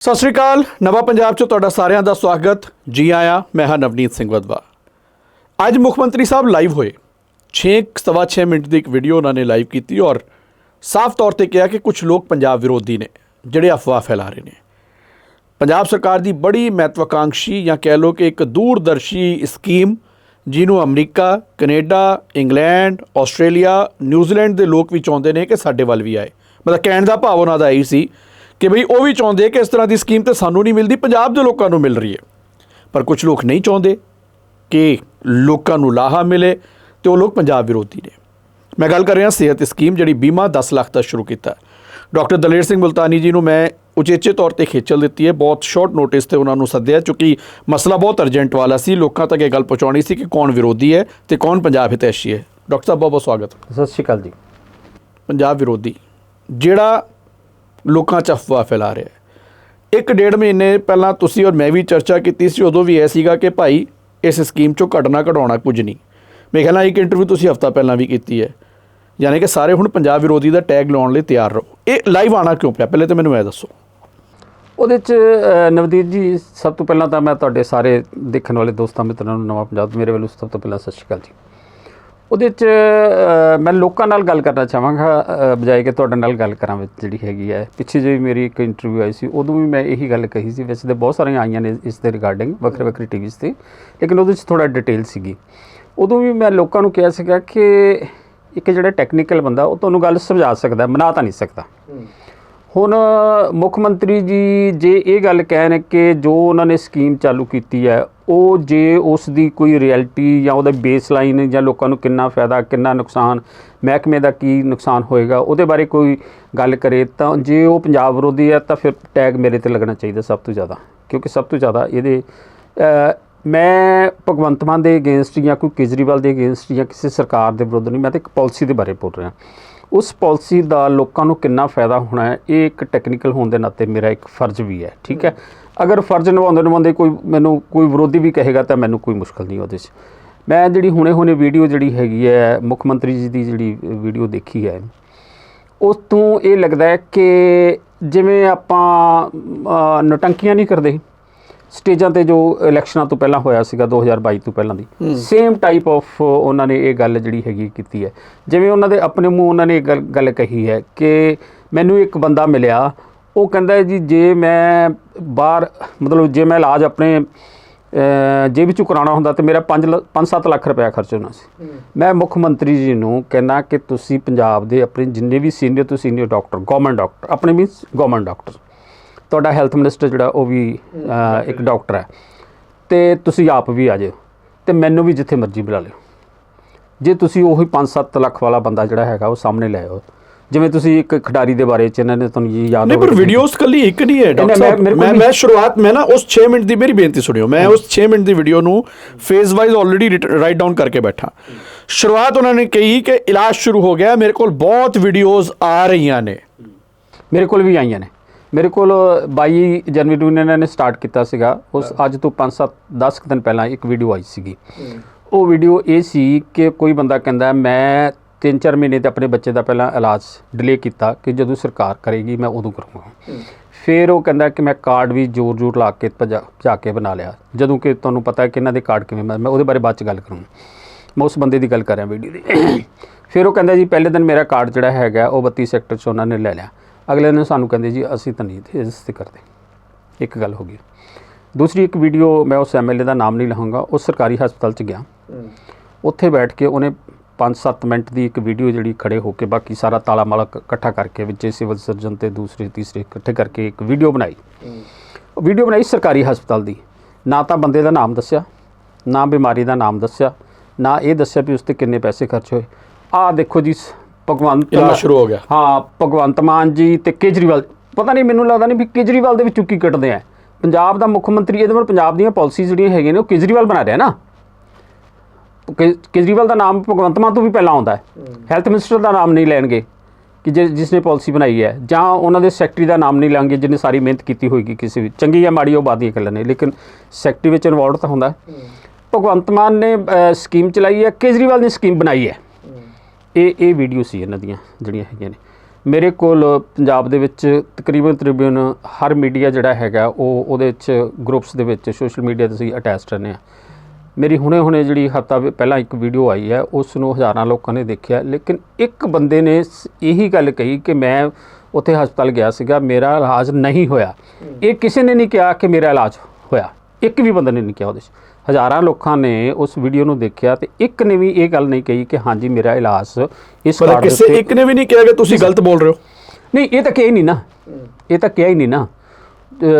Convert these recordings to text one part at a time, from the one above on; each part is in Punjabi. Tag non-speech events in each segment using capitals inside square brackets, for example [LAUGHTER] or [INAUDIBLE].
ਸਤਿ ਸ਼੍ਰੀ ਅਕਾਲ, ਨਵਾਂ ਪੰਜਾਬ 'ਚ ਤੁਹਾਡਾ ਸਾਰਿਆਂ ਦਾ ਸਵਾਗਤ। ਜੀ ਆਇਆਂ, ਮੈਂ ਹਾਂ ਨਵਨੀਤ ਸਿੰਘ ਵਦਵਾ। ਅੱਜ ਮੁੱਖ ਮੰਤਰੀ ਸਾਹਿਬ ਲਾਈਵ ਹੋਏ। 6 ਸਵਾ 6 ਮਿੰਟ ਦੀ ਇੱਕ ਵੀਡੀਓ ਉਹਨਾਂ ਨੇ ਲਾਈਵ ਕੀਤੀ ਔਰ ਸਾਫ਼ ਤੌਰ ਤੇ ਕਿਹਾ ਕਿ ਕੁਝ ਲੋਕ ਪੰਜਾਬ ਵਿਰੋਧੀ ਨੇ, ਜਿਹੜੇ ਅਫਵਾਹ ਫੈਲਾ ਰਹੇ ਨੇ। ਪੰਜਾਬ ਸਰਕਾਰ ਦੀ ਬੜੀ ਮਹੱਤਵਾਕਾਂక్షੀ ਜਾਂ ਕਹਿ ਲਓ ਕਿ ਇੱਕ ਦੂਰਦਰਸ਼ੀ ਸਕੀਮ, ਜਿਹਨੂੰ America, Canada, England, Australia, New Zealand ਦੇ ਲੋਕ ਵੀ ਚਾਹੁੰਦੇ ਨੇ ਕਿ ਸਾਡੇ ਵੱਲ ਵੀ ਆਏ। ਮਤਲਬ ਕਹਿਣ ਦਾ ਭਾਵ ਉਹਨਾਂ ਦਾ ਇਹੀ ਸੀ ਕਿ ਭਈ ਉਹ ਵੀ ਚਾਹੁੰਦੇ ਕਿ ਇਸ ਤਰ੍ਹਾਂ ਦੀ ਸਕੀਮ ਤੇ ਸਾਨੂੰ ਨਹੀਂ ਮਿਲਦੀ ਪੰਜਾਬ ਦੇ ਲੋਕਾਂ ਨੂੰ ਮਿਲ ਰਹੀ ਹੈ। ਪਰ ਕੁਝ ਲੋਕ ਨਹੀਂ ਚਾਹੁੰਦੇ ਕਿ ਲੋਕਾਂ ਨੂੰ ਲਾਹਾ ਮਿਲੇ ਤੇ ਉਹ ਲੋਕ ਪੰਜਾਬ ਵਿਰੋਧੀ ਨੇ। ਮੈਂ ਗੱਲ ਕਰ ਰਿਹਾ ਸਿਹਤ ਸਕੀਮ ਜਿਹੜੀ ਬੀਮਾ 10 ਲੱਖ ਦਾ ਸ਼ੁਰੂ ਕੀਤਾ। ਡਾਕਟਰ ਦਲੇਰ ਸਿੰਘ ਮੁਲਤਾਨੀ ਜੀ ਨੂੰ ਮੈਂ ਉਚੇਚੇ ਤੌਰ ਤੇ ਖੇਚਲ ਦਿੱਤੀ ਹੈ। ਬਹੁਤ ਸ਼ਾਰਟ ਨੋਟਿਸ ਤੇ ਉਹਨਾਂ ਨੂੰ ਸੱਦਿਆ ਕਿਉਂਕਿ ਮਸਲਾ ਬਹੁਤ ਅਰਜੈਂਟ ਵਾਲਾ ਸੀ। ਲੋਕਾਂ ਤੱਕ ਇਹ ਗੱਲ ਪਹੁੰਚਾਉਣੀ ਸੀ ਕਿ ਕੌਣ ਵਿਰੋਧੀ ਹੈ ਤੇ ਕੌਣ ਪੰਜਾਬ ਹਿਤੈਸ਼ੀ ਹੈ। ਡਾਕਟਰ ਸਾਹਿਬ ਬਹੁਤ ਬਹੁਤ ਸਵਾਗਤ। ਸਤਿ ਸ਼੍ਰੀ ਅਕਾਲ ਜੀ। ਪੰਜਾਬ ਵਿਰੋਧੀ। ਜਿਹੜਾ ਲੋਕਾਂ 'ਚ ਅਫਵਾਹ ਫੈਲਾ ਰਿਹਾ ਹੈ। ਇੱਕ ਡੇਢ ਮਹੀਨੇ ਪਹਿਲਾਂ ਤੁਸੀਂ ਔਰ ਮੈਂ ਵੀ ਚਰਚਾ ਕੀਤੀ ਸੀ, ਉਦੋਂ ਵੀ ਇਹ ਸੀਗਾ ਕਿ ਭਾਈ ਇਸ ਸਕੀਮ 'ਚੋਂ ਘਟਣਾ ਘਟਾਉਣਾ ਕੁਝ ਨਹੀਂ। ਮੇਰੇ ਖਿਆਲ ਨਾਲ ਇੱਕ ਇੰਟਰਵਿਊ ਤੁਸੀਂ ਹਫਤਾ ਪਹਿਲਾਂ ਵੀ ਕੀਤੀ ਹੈ। ਯਾਨੀ ਕਿ ਸਾਰੇ ਹੁਣ ਪੰਜਾਬ ਵਿਰੋਧੀ ਦਾ ਟੈਗ ਲਾਉਣ ਲਈ ਤਿਆਰ ਰਹੋ। ਇਹ ਲਾਈਵ ਆਣਾ ਕਿਉਂ ਪਿਆ? ਪਹਿਲੇ ਤਾਂ ਮੈਨੂੰ ਇਹ ਦੱਸੋ। ਉਹਦੇ ਚ ਨਵਦੀਪ ਜੀ, ਸਭ ਤੋਂ ਪਹਿਲਾਂ ਤਾਂ ਮੈਂ ਤੁਹਾਡੇ ਸਾਰੇ ਦੇਖਣ ਵਾਲੇ ਦੋਸਤਾਂ ਮਿੱਤਰਾਂ ਨੂੰ ਨਵਾਂ ਪੰਜਾਬ ਮੇਰੇ ਵੱਲੋਂ ਸਭ ਤੋਂ ਪਹਿਲਾਂ ਸਤਿ ਸ਼੍ਰੀ ਅਕਾਲ ਜੀ। ਉਹਦੇ ਚ ਮੈਂ ਲੋਕਾਂ ਨਾਲ ਗੱਲ ਕਰਨਾ ਚਾਹਾਂਗਾ ਬਜਾਏ ਕਿ ਤੁਹਾਡੇ ਨਾਲ ਗੱਲ ਕਰਾਂ ਵਿੱਚ ਜਿਹੜੀ ਹੈਗੀ ਹੈ। ਪਿੱਛੇ ਜਿਹੀ ਮੇਰੀ ਇੱਕ ਇੰਟਰਵਿਊ ਆਈ ਸੀ, ਉਦੋਂ ਵੀ ਮੈਂ ਇਹੀ ਗੱਲ ਕਹੀ ਸੀ ਵੈਸੇ ਤਾਂ ਬਹੁਤ ਸਾਰੀਆਂ ਆਈਆਂ ਨੇ ਇਸ ਦੇ ਰਿਗਾਰਡਿੰਗ ਵੱਖਰੇ ਵੱਖਰੇ ਟੀਵੀਜ਼ ਤੇ, ਲੇਕਿਨ ਉਹਦੇ ਚ ਥੋੜਾ ਡਿਟੇਲ ਸੀਗੀ। ਉਦੋਂ ਵੀ ਮੈਂ ਲੋਕਾਂ ਨੂੰ ਕਿਹਾ ਸੀਗਾ ਕਿ ਇੱਕ ਜਿਹੜਾ ਟੈਕਨੀਕਲ ਬੰਦਾ, ਉਹ ਤੁਹਾਨੂੰ ਗੱਲ ਸਮਝਾ ਸਕਦਾ, ਮਨਾ ਤਾਂ ਨਹੀਂ ਸਕਦਾ। ਹੁਣ ਮੁੱਖ ਮੰਤਰੀ ਜੀ ਜੇ ਇਹ ਗੱਲ ਕਹਿਣ ਕਿ ਜੋ ਉਹਨਾਂ ਨੇ ਸਕੀਮ ਚਾਲੂ ਕੀਤੀ ਹੈ, ਉਹ ਜੇ ਉਸ ਦੀ ਕੋਈ ਰਿਐਲਿਟੀ ਜਾਂ ਉਹਦਾ ਬੇਸਲਾਈਨ ਜਾਂ ਲੋਕਾਂ ਨੂੰ ਕਿੰਨਾ ਫਾਇਦਾ, ਕਿੰਨਾ ਨੁਕਸਾਨ, ਮਹਿਕਮੇ ਦਾ ਕੀ ਨੁਕਸਾਨ ਹੋਏਗਾ, ਉਹਦੇ ਬਾਰੇ ਕੋਈ ਗੱਲ ਕਰੇ ਤਾਂ ਜੇ ਉਹ ਪੰਜਾਬ ਵਿਰੋਧੀ ਹੈ ਤਾਂ ਫਿਰ ਟੈਗ ਮੇਰੇ ਤੇ ਲੱਗਣਾ ਚਾਹੀਦਾ ਸਭ ਤੋਂ ਜ਼ਿਆਦਾ, ਕਿਉਂਕਿ ਸਭ ਤੋਂ ਜ਼ਿਆਦਾ ਇਹਦੇ ਮੈਂ ਭਗਵੰਤ ਮਾਨ ਦੇ ਅਗੇਂਸਟ ਜਾਂ ਕੋਈ ਕੇਜਰੀਵਾਲ ਦੇ ਅਗੇਂਸਟ ਜਾਂ ਕਿਸੇ ਸਰਕਾਰ ਦੇ ਵਿਰੁੱਧ ਨਹੀਂ, ਮੈਂ ਤਾਂ ਇੱਕ ਪਾਲਿਸੀ ਦੇ ਬਾਰੇ ਬੋਲ ਰਿਹਾ। ਉਸ ਪਾਲਿਸੀ ਦਾ ਲੋਕਾਂ ਨੂੰ ਕਿੰਨਾ ਫਾਇਦਾ ਹੋਣਾ ਹੈ, ਇਹ ਇੱਕ ਟੈਕਨੀਕਲ ਹੋਣ ਦੇ ਨਾਤੇ ਮੇਰਾ ਇੱਕ ਫਰਜ਼ ਵੀ ਹੈ, ਠੀਕ ਹੈ? ਅਗਰ ਫਰਜ਼ ਨਿਭਾਉਂਦੇ ਨਿਭਾਉਂਦੇ ਕੋਈ ਮੈਨੂੰ ਕੋਈ ਵਿਰੋਧੀ ਵੀ ਕਹੇਗਾ ਤਾਂ ਮੈਨੂੰ ਕੋਈ ਮੁਸ਼ਕਲ ਨਹੀਂ ਉਹਦੇ 'ਚ। ਮੈਂ ਜਿਹੜੀ ਹੁਣੇ ਹੁਣੇ ਵੀਡੀਓ ਜਿਹੜੀ ਹੈਗੀ ਹੈ, ਮੁੱਖ ਮੰਤਰੀ ਜੀ ਦੀ ਜਿਹੜੀ ਵੀਡੀਓ ਦੇਖੀ ਹੈ, ਉਸ ਤੋਂ ਇਹ ਲੱਗਦਾ ਹੈ ਕਿ ਜਿਵੇਂ ਆਪਾਂ ਨਟੰਕੀਆਂ ਨਹੀਂ ਕਰਦੇ ਸਟੇਜਾਂ ਤੇ ਜੋ ਇਲੈਕਸ਼ਨਾਂ ਤੋਂ ਪਹਿਲਾਂ ਹੋਇਆ ਸੀਗਾ 2022 ਤੋਂ ਪਹਿਲਾਂ ਦੀ ਸੇਮ ਟਾਈਪ ਆਫ ਉਹਨਾਂ ਨੇ ਇਹ ਗੱਲ ਜਿਹੜੀ ਹੈਗੀ ਕੀਤੀ ਹੈ। ਜਿਵੇਂ ਉਹਨਾਂ ਦੇ ਆਪਣੇ ਮੂੰਹ ਉਹਨਾਂ ਨੇ ਇਹ ਗੱਲ ਕਹੀ ਹੈ ਕਿ ਮੈਨੂੰ ਇੱਕ ਬੰਦਾ ਮਿਲਿਆ ਉਹ ਕਹਿੰਦਾ ਜੀ ਜੇ ਮੈਂ ਬਾਹਰ ਮਤਲਬ ਜੇ ਮੈਂ ਇਲਾਜ ਆਪਣੇ ਜੇਬ ਵਿੱਚੋਂ ਕਰਾਉਣਾ ਹੁੰਦਾ ਤੇ ਮੇਰਾ 5 5-7 ਲੱਖ ਰੁਪਇਆ ਖਰਚ ਹੋਣਾ ਸੀ। ਮੈਂ ਮੁੱਖ ਮੰਤਰੀ ਜੀ ਨੂੰ ਕਹਿੰਦਾ ਕਿ ਤੁਸੀਂ ਪੰਜਾਬ ਦੇ ਆਪਣੇ ਜਿੰਨੇ ਵੀ ਸੀਨੀਅਰ ਤੋਂ ਸੀਨੀਅਰ ਡਾਕਟਰ ਗਵਰਨਮੈਂਟ ਡਾਕਟਰ ਆਪਣੇ ਮੀਨਸ ਗਵਰਨਮੈਂਟ ਡਾਕਟਰ ਤੁਹਾਡਾ ਹੈਲਥ ਮਿਨਿਸਟਰ ਜਿਹੜਾ ਉਹ ਵੀ ਇੱਕ ਡਾਕਟਰ ਹੈ। ਤੇ ਤੁਸੀਂ ਆਪ ਵੀ ਆ ਜਾਓ ਤੇ ਮੈਨੂੰ ਵੀ ਜਿੱਥੇ ਮਰਜ਼ੀ ਬੁਲਾ ਲਿਓ। ਜੇ ਤੁਸੀਂ ਉਹੀ 5-7 ਲੱਖ ਵਾਲਾ ਬੰਦਾ ਜਿਹੜਾ ਹੈਗਾ ਉਹ ਸਾਹਮਣੇ ਲੈ ਆਓ। ਜਿਵੇਂ ਤੁਸੀਂ ਇੱਕ ਖਿਡਾਰੀ ਦੇ ਬਾਰੇ ਚ ਇਹਨਾਂ ਨੇ ਤੁਹਾਨੂੰ ਯਾਦ ਨਹੀਂ ਪਰ ਵੀਡੀਓਜ਼ ਕੱਲੀ ਇੱਕ ਨਹੀਂ ਹੈ ਡਾਕਟਰ ਸਾਹਿਬ। ਮੈਂ- ਮੈਂ ਸ਼ੁਰੂਆਤ ਮੈਂ ਨਾ ਉਸ 6 ਮਿੰਟ ਦੀ ਮੇਰੀ ਬੇਨਤੀ ਸੁਣਿਓ। ਮੈਂ ਉਸ 6 ਮਿੰਟ ਦੀ ਵੀਡੀਓ ਨੂੰ phase wise already write down ਕਰਕੇ ਬੈਠਾ। ਸ਼ੁਰੂਆਤ ਉਹਨਾਂ ਨੇ ਕਹੀ ਕਿ ਇਲਾਜ ਸ਼ੁਰੂ ਹੋ ਗਿਆ। ਮੇਰੇ ਕੋਲ ਬਹੁਤ ਵੀਡੀਓਜ਼ ਆ ਰਹੀਆਂ ਨੇ। ਮੇਰੇ ਕੋਲ ਵੀ ਆਈਆਂ ਨੇ। ਮੇਰੇ ਕੋਲ 22 ਜਨਵਰੀ ਨੂੰ ਇਹਨਾਂ ਨੇ ਸਟਾਰਟ ਕੀਤਾ ਸੀਗਾ। ਉਸ ਅੱਜ ਤੋਂ 5-7 10 ਦਿਨ ਪਹਿਲਾਂ ਇੱਕ ਵੀਡੀਓ ਆਈ ਸੀਗੀ। ਉਹ ਵੀਡੀਓ ਇਹ ਸੀ ਕਿ ਕੋਈ ਬੰਦਾ ਕਹਿੰਦਾ ਮੈਂ 3-4 ਮਹੀਨੇ ਤੇ ਆਪਣੇ ਬੱਚੇ ਦਾ ਪਹਿਲਾਂ ਇਲਾਜ ਡਿਲੇ ਕੀਤਾ ਕਿ ਜਦੋਂ ਸਰਕਾਰ ਕਰੇਗੀ ਮੈਂ ਉਦੋਂ ਕਰੂੰਗਾ। ਫਿਰ ਉਹ ਕਹਿੰਦਾ ਕਿ ਮੈਂ ਕਾਰਡ ਵੀ ਜ਼ੋਰ-ਜ਼ੋਰ ਲਾ ਕੇ ਭਜਾ ਕੇ ਬਣਾ ਲਿਆ। ਜਦੋਂ ਕਿ ਤੁਹਾਨੂੰ ਪਤਾ ਹੈ ਕਿ ਇਹਨਾਂ ਦੇ ਕਾਰਡ ਕਿਵੇਂ ਮੈਂ ਮੈਂ ਉਹਦੇ ਬਾਰੇ ਬਾਅਦ ਚ ਗੱਲ ਕਰੂੰਗਾ। ਮੈਂ ਉਸ ਬੰਦੇ ਦੀ ਗੱਲ ਕਰ ਰਿਹਾ ਵੀਡੀਓ ਦੀ। ਫਿਰ ਉਹ ਕਹਿੰਦਾ ਜੀ ਪਹਿਲੇ ਦਿਨ ਮੇਰਾ ਕਾਰਡ ਜਿਹੜਾ ਹੈਗਾ ਉਹ 32 ਸੈਕਟਰ 'ਚ ਉਹਨਾਂ ਨੇ ਲੈ ਲਿਆ। ਅਗਲੇ ਦਿਨ ਸਾਨੂੰ ਕਹਿੰਦੇ ਜੀ ਅਸੀਂ ਤਾਂ ਨਹੀਂ ਇਸ ਤੇ ਕਰਦੇ। ਇੱਕ ਗੱਲ ਹੋ ਗਈ। ਦੂਸਰੀ ਇੱਕ ਵੀਡੀਓ ਮੈਂ ਉਸ ਐਮਐਲਏ ਦਾ ਨਾਮ ਨਹੀਂ ਲਹਾਂਗਾ ਉਹ ਸਰਕਾਰੀ ਹਸਪਤਾਲ 'ਚ ਗਿਆ। ਉੱਥੇ ਬੈਠ ਕੇ ਉਹਨੇ 5-7 ਮਿੰਟ ਦੀ ਇੱਕ ਵੀਡੀਓ ਜਿਹੜੀ ਖੜੇ ਹੋ ਕੇ ਬਾਕੀ ਸਾਰਾ ਤਾਲਾ ਮਾਲਾ ਇਕੱਠਾ ਕਰਕੇ ਵਿੱਚ ਸਿਵਲ ਸਰਜਨ ਤੇ ਦੂਸਰੇ ਤੀਸਰੇ ਇਕੱਠੇ ਕਰਕੇ ਇੱਕ ਵੀਡੀਓ ਬਣਾਈ। ਵੀਡੀਓ ਬਣਾਈ ਸਰਕਾਰੀ ਹਸਪਤਾਲ ਦੀ। ਨਾ ਤਾਂ ਬੰਦੇ ਦਾ ਨਾਮ ਦੱਸਿਆ ਨਾ ਬਿਮਾਰੀ ਦਾ ਨਾਮ ਦੱਸਿਆ ਨਾ ਇਹ ਦੱਸਿਆ ਵੀ ਉਸ ਤੇ ਕਿੰਨੇ ਪੈਸੇ ਖਰਚ ਹੋਏ। ਆਹ ਦੇਖੋ ਜੀ ਭਗਵੰਤ ਇਲਾਜ ਮਾਨ- ਸ਼ੁਰੂ ਹੋ ਗਿਆ। ਹਾਂ ਭਗਵੰਤ ਮਾਨ ਜੀ ਤੇ ਕੇਜਰੀਵਾਲ। ਪਤਾ ਨਹੀਂ ਮੈਨੂੰ ਲੱਗਦਾ ਨਹੀਂ ਵੀ ਕੇਜਰੀਵਾਲ ਦੇ ਵਿੱਚੋਂ ਕੀ ਕੱਢਦੇ ਆ। ਪੰਜਾਬ ਦਾ ਮੁੱਖ ਮੰਤਰੀ ਇਹਦੇ ਮਤਲਬ ਪੰਜਾਬ ਦੀਆਂ ਪਾਲਿਸੀਜ਼ ਜਿਹੜੀਆਂ ਹੈਗੀਆਂ ਨੇ ਉਹ ਕੇਜਰੀਵਾਲ ਬਣਾ ਰਿਹਾ ਨਾ। ਕੇਜਰੀਵਾਲ ਦਾ ਨਾਮ ਭਗਵੰਤ ਮਾਨ ਤੋਂ ਵੀ ਪਹਿਲਾਂ ਆਉਂਦਾ ਹੈ। ਹੈਲਥ ਮਿਨਿਸਟਰ ਦਾ ਨਾਮ ਨਹੀਂ ਲੈਣਗੇ ਕਿ ਜਿ- ਜਿਸ ਨੇ ਪਾਲਿਸੀ ਬਣਾਈ ਹੈ। ਜਾਂ ਉਹਨਾਂ ਦੇ ਸੈਕਟਰੀ ਦਾ ਨਾਮ ਨਹੀਂ ਲਾਂਗੇ ਜਿਹਨੇ ਸਾਰੀ ਮਿਹਨਤ ਕੀਤੀ ਹੋਏਗੀ ਕਿਸੇ ਵੀ ਚੰਗੀ ਜਾਂ ਮਾੜੀ ਉਹ ਬਾਅਦ ਦੀਆਂ ਗੱਲਾਂ ਨੇ। ਲੇਕਿਨ ਸੈਕਟਰੀ ਵਿੱਚ ਇਨਵੋਲਵਡ ਤਾਂ ਹੁੰਦਾ ਹੈ। ਭਗਵੰਤ ਮਾਨ ਨੇ ਸਕੀਮ ਚਲਾਈ ਹੈ ਕੇਜਰੀਵਾਲ ਨੇ ਸਕੀਮ ਬਣਾਈ ਹੈ। ਇਹ ਇਹ ਵੀਡੀਓ ਸੀ ਇਹਨਾਂ ਦੀਆਂ ਜਿਹੜੀਆਂ ਹੈਗੀਆਂ ਨੇ। ਮੇਰੇ ਕੋਲ ਪੰਜਾਬ ਦੇ ਵਿੱਚ ਤਕਰੀਬਨ ਤਕਰੀਬਨ ਹਰ ਮੀਡੀਆ ਜਿਹੜਾ ਹੈਗਾ ਉਹ ਉਹਦੇ ਵਿੱਚ ਗਰੁੱਪਸ ਦੇ ਵਿੱਚ ਸੋਸ਼ਲ ਮੀਡੀਆ ਤੇ ਅਸੀਂ ਅਟੈਚ ਰਹਿੰਦੇ ਆ ਮੇਰੀ ਹੁਣੇ ਹੁਣੇ ਜਿਹੜੀ ਹਫਤਾ ਪਹਿਲਾਂ ਇੱਕ ਵੀਡੀਓ ਆਈ ਹੈ ਉਸ ਨੂੰ ਹਜ਼ਾਰਾਂ ਲੋਕਾਂ ਨੇ ਦੇਖਿਆ ਲੇਕਿਨ ਇੱਕ ਬੰਦੇ ਨੇ ਇਹੀ ਗੱਲ ਕਹੀ ਕਿ ਮੈਂ ਉੱਥੇ ਹਸਪਤਾਲ ਗਿਆ ਸੀਗਾ ਮੇਰਾ ਇਲਾਜ ਨਹੀਂ ਹੋਇਆ। ਇਹ ਕਿਸੇ ਨੇ ਨਹੀਂ ਕਿਹਾ ਕਿ ਮੇਰਾ ਇਲਾਜ ਹੋਇਆ। ਇੱਕ ਵੀ ਬੰਦੇ ਨੇ ਨਹੀਂ ਕਿਹਾ ਉਹਦੇ 'ਚ। ਹਜ਼ਾਰਾਂ ਲੋਕਾਂ ਨੇ ਉਸ ਵੀਡੀਓ ਨੂੰ ਦੇਖਿਆ ਤੇ ਇੱਕ ਨੇ ਵੀ ਇਹ ਗੱਲ ਨਹੀਂ ਕਹੀ ਕਿ ਹਾਂਜੀ ਮੇਰਾ ਇਲਾਜ ਇਸ ਕਾਰਡ ਦੇ ਕਿਸੇ ਉੱਤੇ ਇੱਕ ਨੇ ਵੀ ਨਹੀਂ ਕਿਹਾ ਕਿ ਤੁਸੀਂ ਗਲਤ ਬੋਲ ਰਹੇ ਹੋ? ਨਹੀਂ ਇਹ ਤਾਂ ਕਿਹਾ ਹੀ ਨਹੀਂ ਨਾ। ਇਹ ਤਾਂ ਕਿਹਾ ਹੀ ਨਹੀਂ ਨਾ।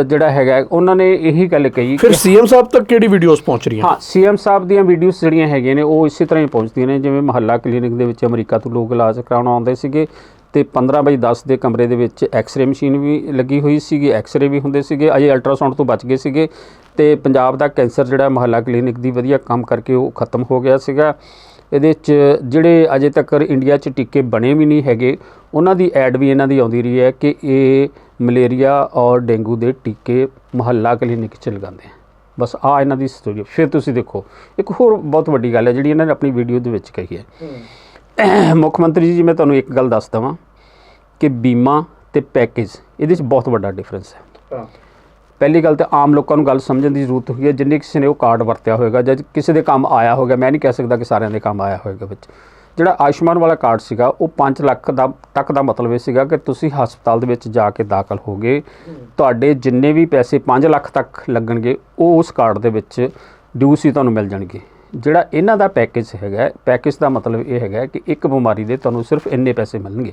ਜਿਹੜਾ ਹੈਗਾ ਉਹਨਾਂ ਨੇ ਇਹੀ ਗੱਲ ਕਹੀ ਫਿਰ ਸੀਐਮ ਸਾਹਿਬ ਤੱਕ ਕਿਹੜੀ ਵੀਡੀਓਜ਼ ਪਹੁੰਚ ਰਹੀਆਂ? ਹਾਂ ਸੀਐਮ ਸਾਹਿਬ ਦੀਆਂ ਵੀਡੀਓਜ਼ ਜਿਹੜੀਆਂ ਹੈਗੀਆਂ ਨੇ ਉਹ ਇਸੇ ਤਰ੍ਹਾਂ ਹੀ ਪਹੁੰਚਦੀਆਂ ਨੇ ਜਿਵੇਂ ਮਹੱਲਾ ਕਲੀਨਿਕ ਦੇ ਵਿੱਚ ਅਮਰੀਕਾ ਤੋਂ ਲੋਕ ਇਲਾਜ ਕਰਾਉਣ ਆਉਂਦੇ ਸੀਗੇ। ਤੇ 15 ਬਾਈ 10 ਦੇ ਕਮਰੇ ਦੇ ਵਿੱਚ ਐਕਸ-ਰੇ ਮਸ਼ੀਨ ਵੀ ਲੱਗੀ ਹੋਈ ਸੀਗੀ ਐਕਸ-ਰੇ ਵੀ ਹੁੰਦੇ ਸੀਗੇ, ਅਜੇ ਅਲਟਰਾਸਾਊਂਡ ਤੋਂ ਬਚ ਗਏ ਸੀਗੇ ਤੇ ਪੰਜਾਬ ਦਾ ਕੈਂਸਰ ਜਿਹੜਾ ਮਹੱਲਾ ਕਲੀਨਿਕ ਦੀ ਵਧੀਆ ਕੰਮ ਕਰਕੇ ਉਹ ਖਤਮ ਹੋ ਗਿਆ ਸੀਗਾ। ਇਹਦੇ 'ਚ ਜਿਹੜੇ ਅਜੇ ਤੱਕ ਇੰਡੀਆ 'ਚ ਟੀਕੇ ਬਣੇ ਵੀ ਨਹੀਂ ਹੈਗੇ, ਉਹਨਾਂ ਦੀ ਐਡ ਵੀ ਇਹਨਾਂ ਦੀ ਆਉਂਦੀ ਰਹੀ ਹੈ ਕਿ ਇਹ ਮਲੇਰੀਆ ਔਰ ਡੇਂਗੂ ਦੇ ਟੀਕੇ ਮਹੱਲਾ ਕਲੀਨਿਕ 'ਚ ਲਗਾਉਂਦੇ ਆ। ਬਸ ਆ ਇਹਨਾਂ ਦੀ ਸਟੋਰੀ ਫਿਰ ਤੁਸੀਂ ਦੇਖੋ। ਇੱਕ ਹੋਰ ਬਹੁਤ ਵੱਡੀ ਗੱਲ ਹੈ ਜਿਹੜੀ ਇਹਨਾਂ ਨੇ ਆਪਣੀ ਵੀਡੀਓ ਦੇ ਵਿੱਚ ਕਹੀ ਹੈ। ਮੁੱਖ ਮੰਤਰੀ ਜੀ ਮੈਂ ਤੁਹਾਨੂੰ ਇੱਕ ਗੱਲ ਦੱਸ ਦਵਾਂ ਕਿ ਬੀਮਾ ਤੇ ਪੈਕੇਜ ਇਹਦੇ ਵਿੱਚ ਬਹੁਤ ਵੱਡਾ ਡਿਫਰੈਂਸ ਹੈ। ਪਹਿਲੀ ਗੱਲ ਤਾਂ ਆਮ ਲੋਕਾਂ ਨੂੰ ਗੱਲ ਸਮਝਣ ਦੀ ਜ਼ਰੂਰਤ ਹੋਈ ਹੈ ਜਿੰਨੇ ਕਿਸੇ ਨੇ ਉਹ ਕਾਰਡ ਵਰਤਿਆ ਹੋਵੇਗਾ ਜਾਂ ਕਿਸੇ ਦੇ ਕੰਮ ਆਇਆ ਹੋਵੇਗਾ ਮੈਂ ਨਹੀਂ ਕਹਿ ਸਕਦਾ ਕਿ ਸਾਰਿਆਂ ਦੇ ਕੰਮ ਆਇਆ ਹੋਵੇਗਾ ਵਿੱਚ। ਜਿਹੜਾ ਆਯੁਸ਼ਮਾਨ ਵਾਲਾ ਕਾਰਡ ਸੀਗਾ ਉਹ 5 ਲੱਖ ਦਾ ਤੱਕ ਦਾ ਮਤਲਬ ਇਹ ਸੀਗਾ ਕਿ ਤੁਸੀਂ ਹਸਪਤਾਲ ਦੇ ਵਿੱਚ ਜਾ ਕੇ ਦਾਖਲ ਹੋਗੇ। ਤੁਹਾਡੇ ਜਿੰਨੇ ਵੀ ਪੈਸੇ 5 ਲੱਖ ਤੱਕ ਲੱਗਣਗੇ ਉਹ ਉਸ ਕਾਰਡ ਦੇ ਵਿੱਚ ਡਿਊ ਸੀ ਤੁਹਾਨੂੰ ਮਿਲ ਜਾਣਗੇ। ਜਿਹੜਾ ਇਹਨਾਂ ਦਾ ਪੈਕੇਜ ਹੈਗਾ ਪੈਕੇਜ ਦਾ ਮਤਲਬ ਇਹ ਹੈਗਾ ਕਿ ਇੱਕ ਬਿਮਾਰੀ ਦੇ ਤੁਹਾਨੂੰ ਸਿਰਫ ਇੰਨੇ ਪੈਸੇ ਮਿਲਣਗੇ।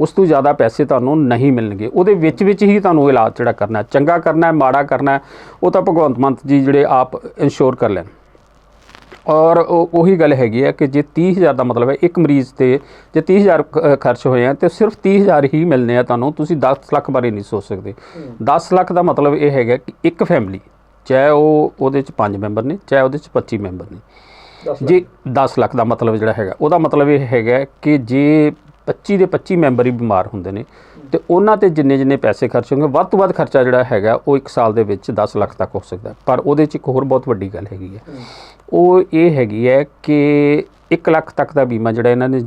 ਉਸ ਤੋਂ ਜ਼ਿਆਦਾ ਪੈਸੇ ਤੁਹਾਨੂੰ ਨਹੀਂ ਮਿਲਣਗੇ। ਉਹਦੇ ਵਿੱਚ ਵਿੱਚ ਹੀ ਤੁਹਾਨੂੰ ਇਲਾਜ ਜਿਹੜਾ ਕਰਨਾ ਚੰਗਾ ਕਰਨਾ ਹੈ ਮਾੜਾ ਕਰਨਾ ਉਹ ਤਾਂ ਭਗਵੰਤ ਮਾਨ ਜੀ ਜਿਹੜੇ ਆਪ ਇੰਸ਼ੋਰ ਕਰ ਲੈਣ। ਔਰ ਉਹ ਉਹੀ ਗੱਲ ਹੈਗੀ ਹੈ ਕਿ ਜੇ 30000 ਦਾ ਮਤਲਬ ਹੈ ਇੱਕ ਮਰੀਜ਼ ਤੇ ਜੇ 30000 ਖ- ਖਰਚ ਹੋਏ ਆ ਤੇ ਸਿਰਫ 30000 ਹੀ ਮਿਲਨੇ ਆ ਤੁਹਾਨੂੰ ਤੁਸੀਂ 10 ਲੱਖ ਬਾਰੇ ਨਹੀਂ ਸੋਚ ਸਕਦੇ। 10 ਲੱਖ ਦਾ ਮਤਲਬ ਇਹ ਹੈਗਾ ਕਿ ਇੱਕ ਫੈਮਿਲੀ ਚਾਹੇ ਉਹ ਉਹਦੇ ਚ 5 ਮੈਂਬਰ ਨੇ ਚਾਹੇ ਉਹਦੇ ਚ 25 ਮੈਂਬਰ ਨੇ। ਜੇ 10 ਲੱਖ ਦਾ ਮਤਲਬ ਜਿਹੜਾ ਹੈਗਾ ਉਹਦਾ ਮਤਲਬ ਇਹ ਹੈਗਾ ਕਿ ਜੇ 25 ਦੇ 25 ਮੈਂਬਰ ਹੀ ਬਿਮਾਰ ਹੁੰਦੇ ਨੇ ਤੇ ਉਹਨਾਂ ਤੇ ਜਿੰਨੇ ਜਿੰਨੇ ਪੈਸੇ ਖਰਚ ਹੋਣਗੇ ਵੱਧ ਤੋਂ ਵੱਧ ਖਰਚਾ ਜਿਹੜਾ ਹੈਗਾ ਉਹ ਇੱਕ ਸਾਲ ਦੇ ਵਿੱਚ 10 ਲੱਖ ਤੱਕ ਹੋ ਸਕਦਾ। ਪਰ ਉਹਦੇ 'ਚ ਇੱਕ ਹੋਰ ਬਹੁਤ ਵੱਡੀ ਗੱਲ ਹੈਗੀ ਹੈ। ਉਹ ਇਹ ਹੈਗੀ ਹੈ ਕਿ 1 ਲੱਖ ਤੱਕ ਦਾ ਬੀਮਾ ਜਿਹੜਾ ਇਹਨਾਂ ਨੇ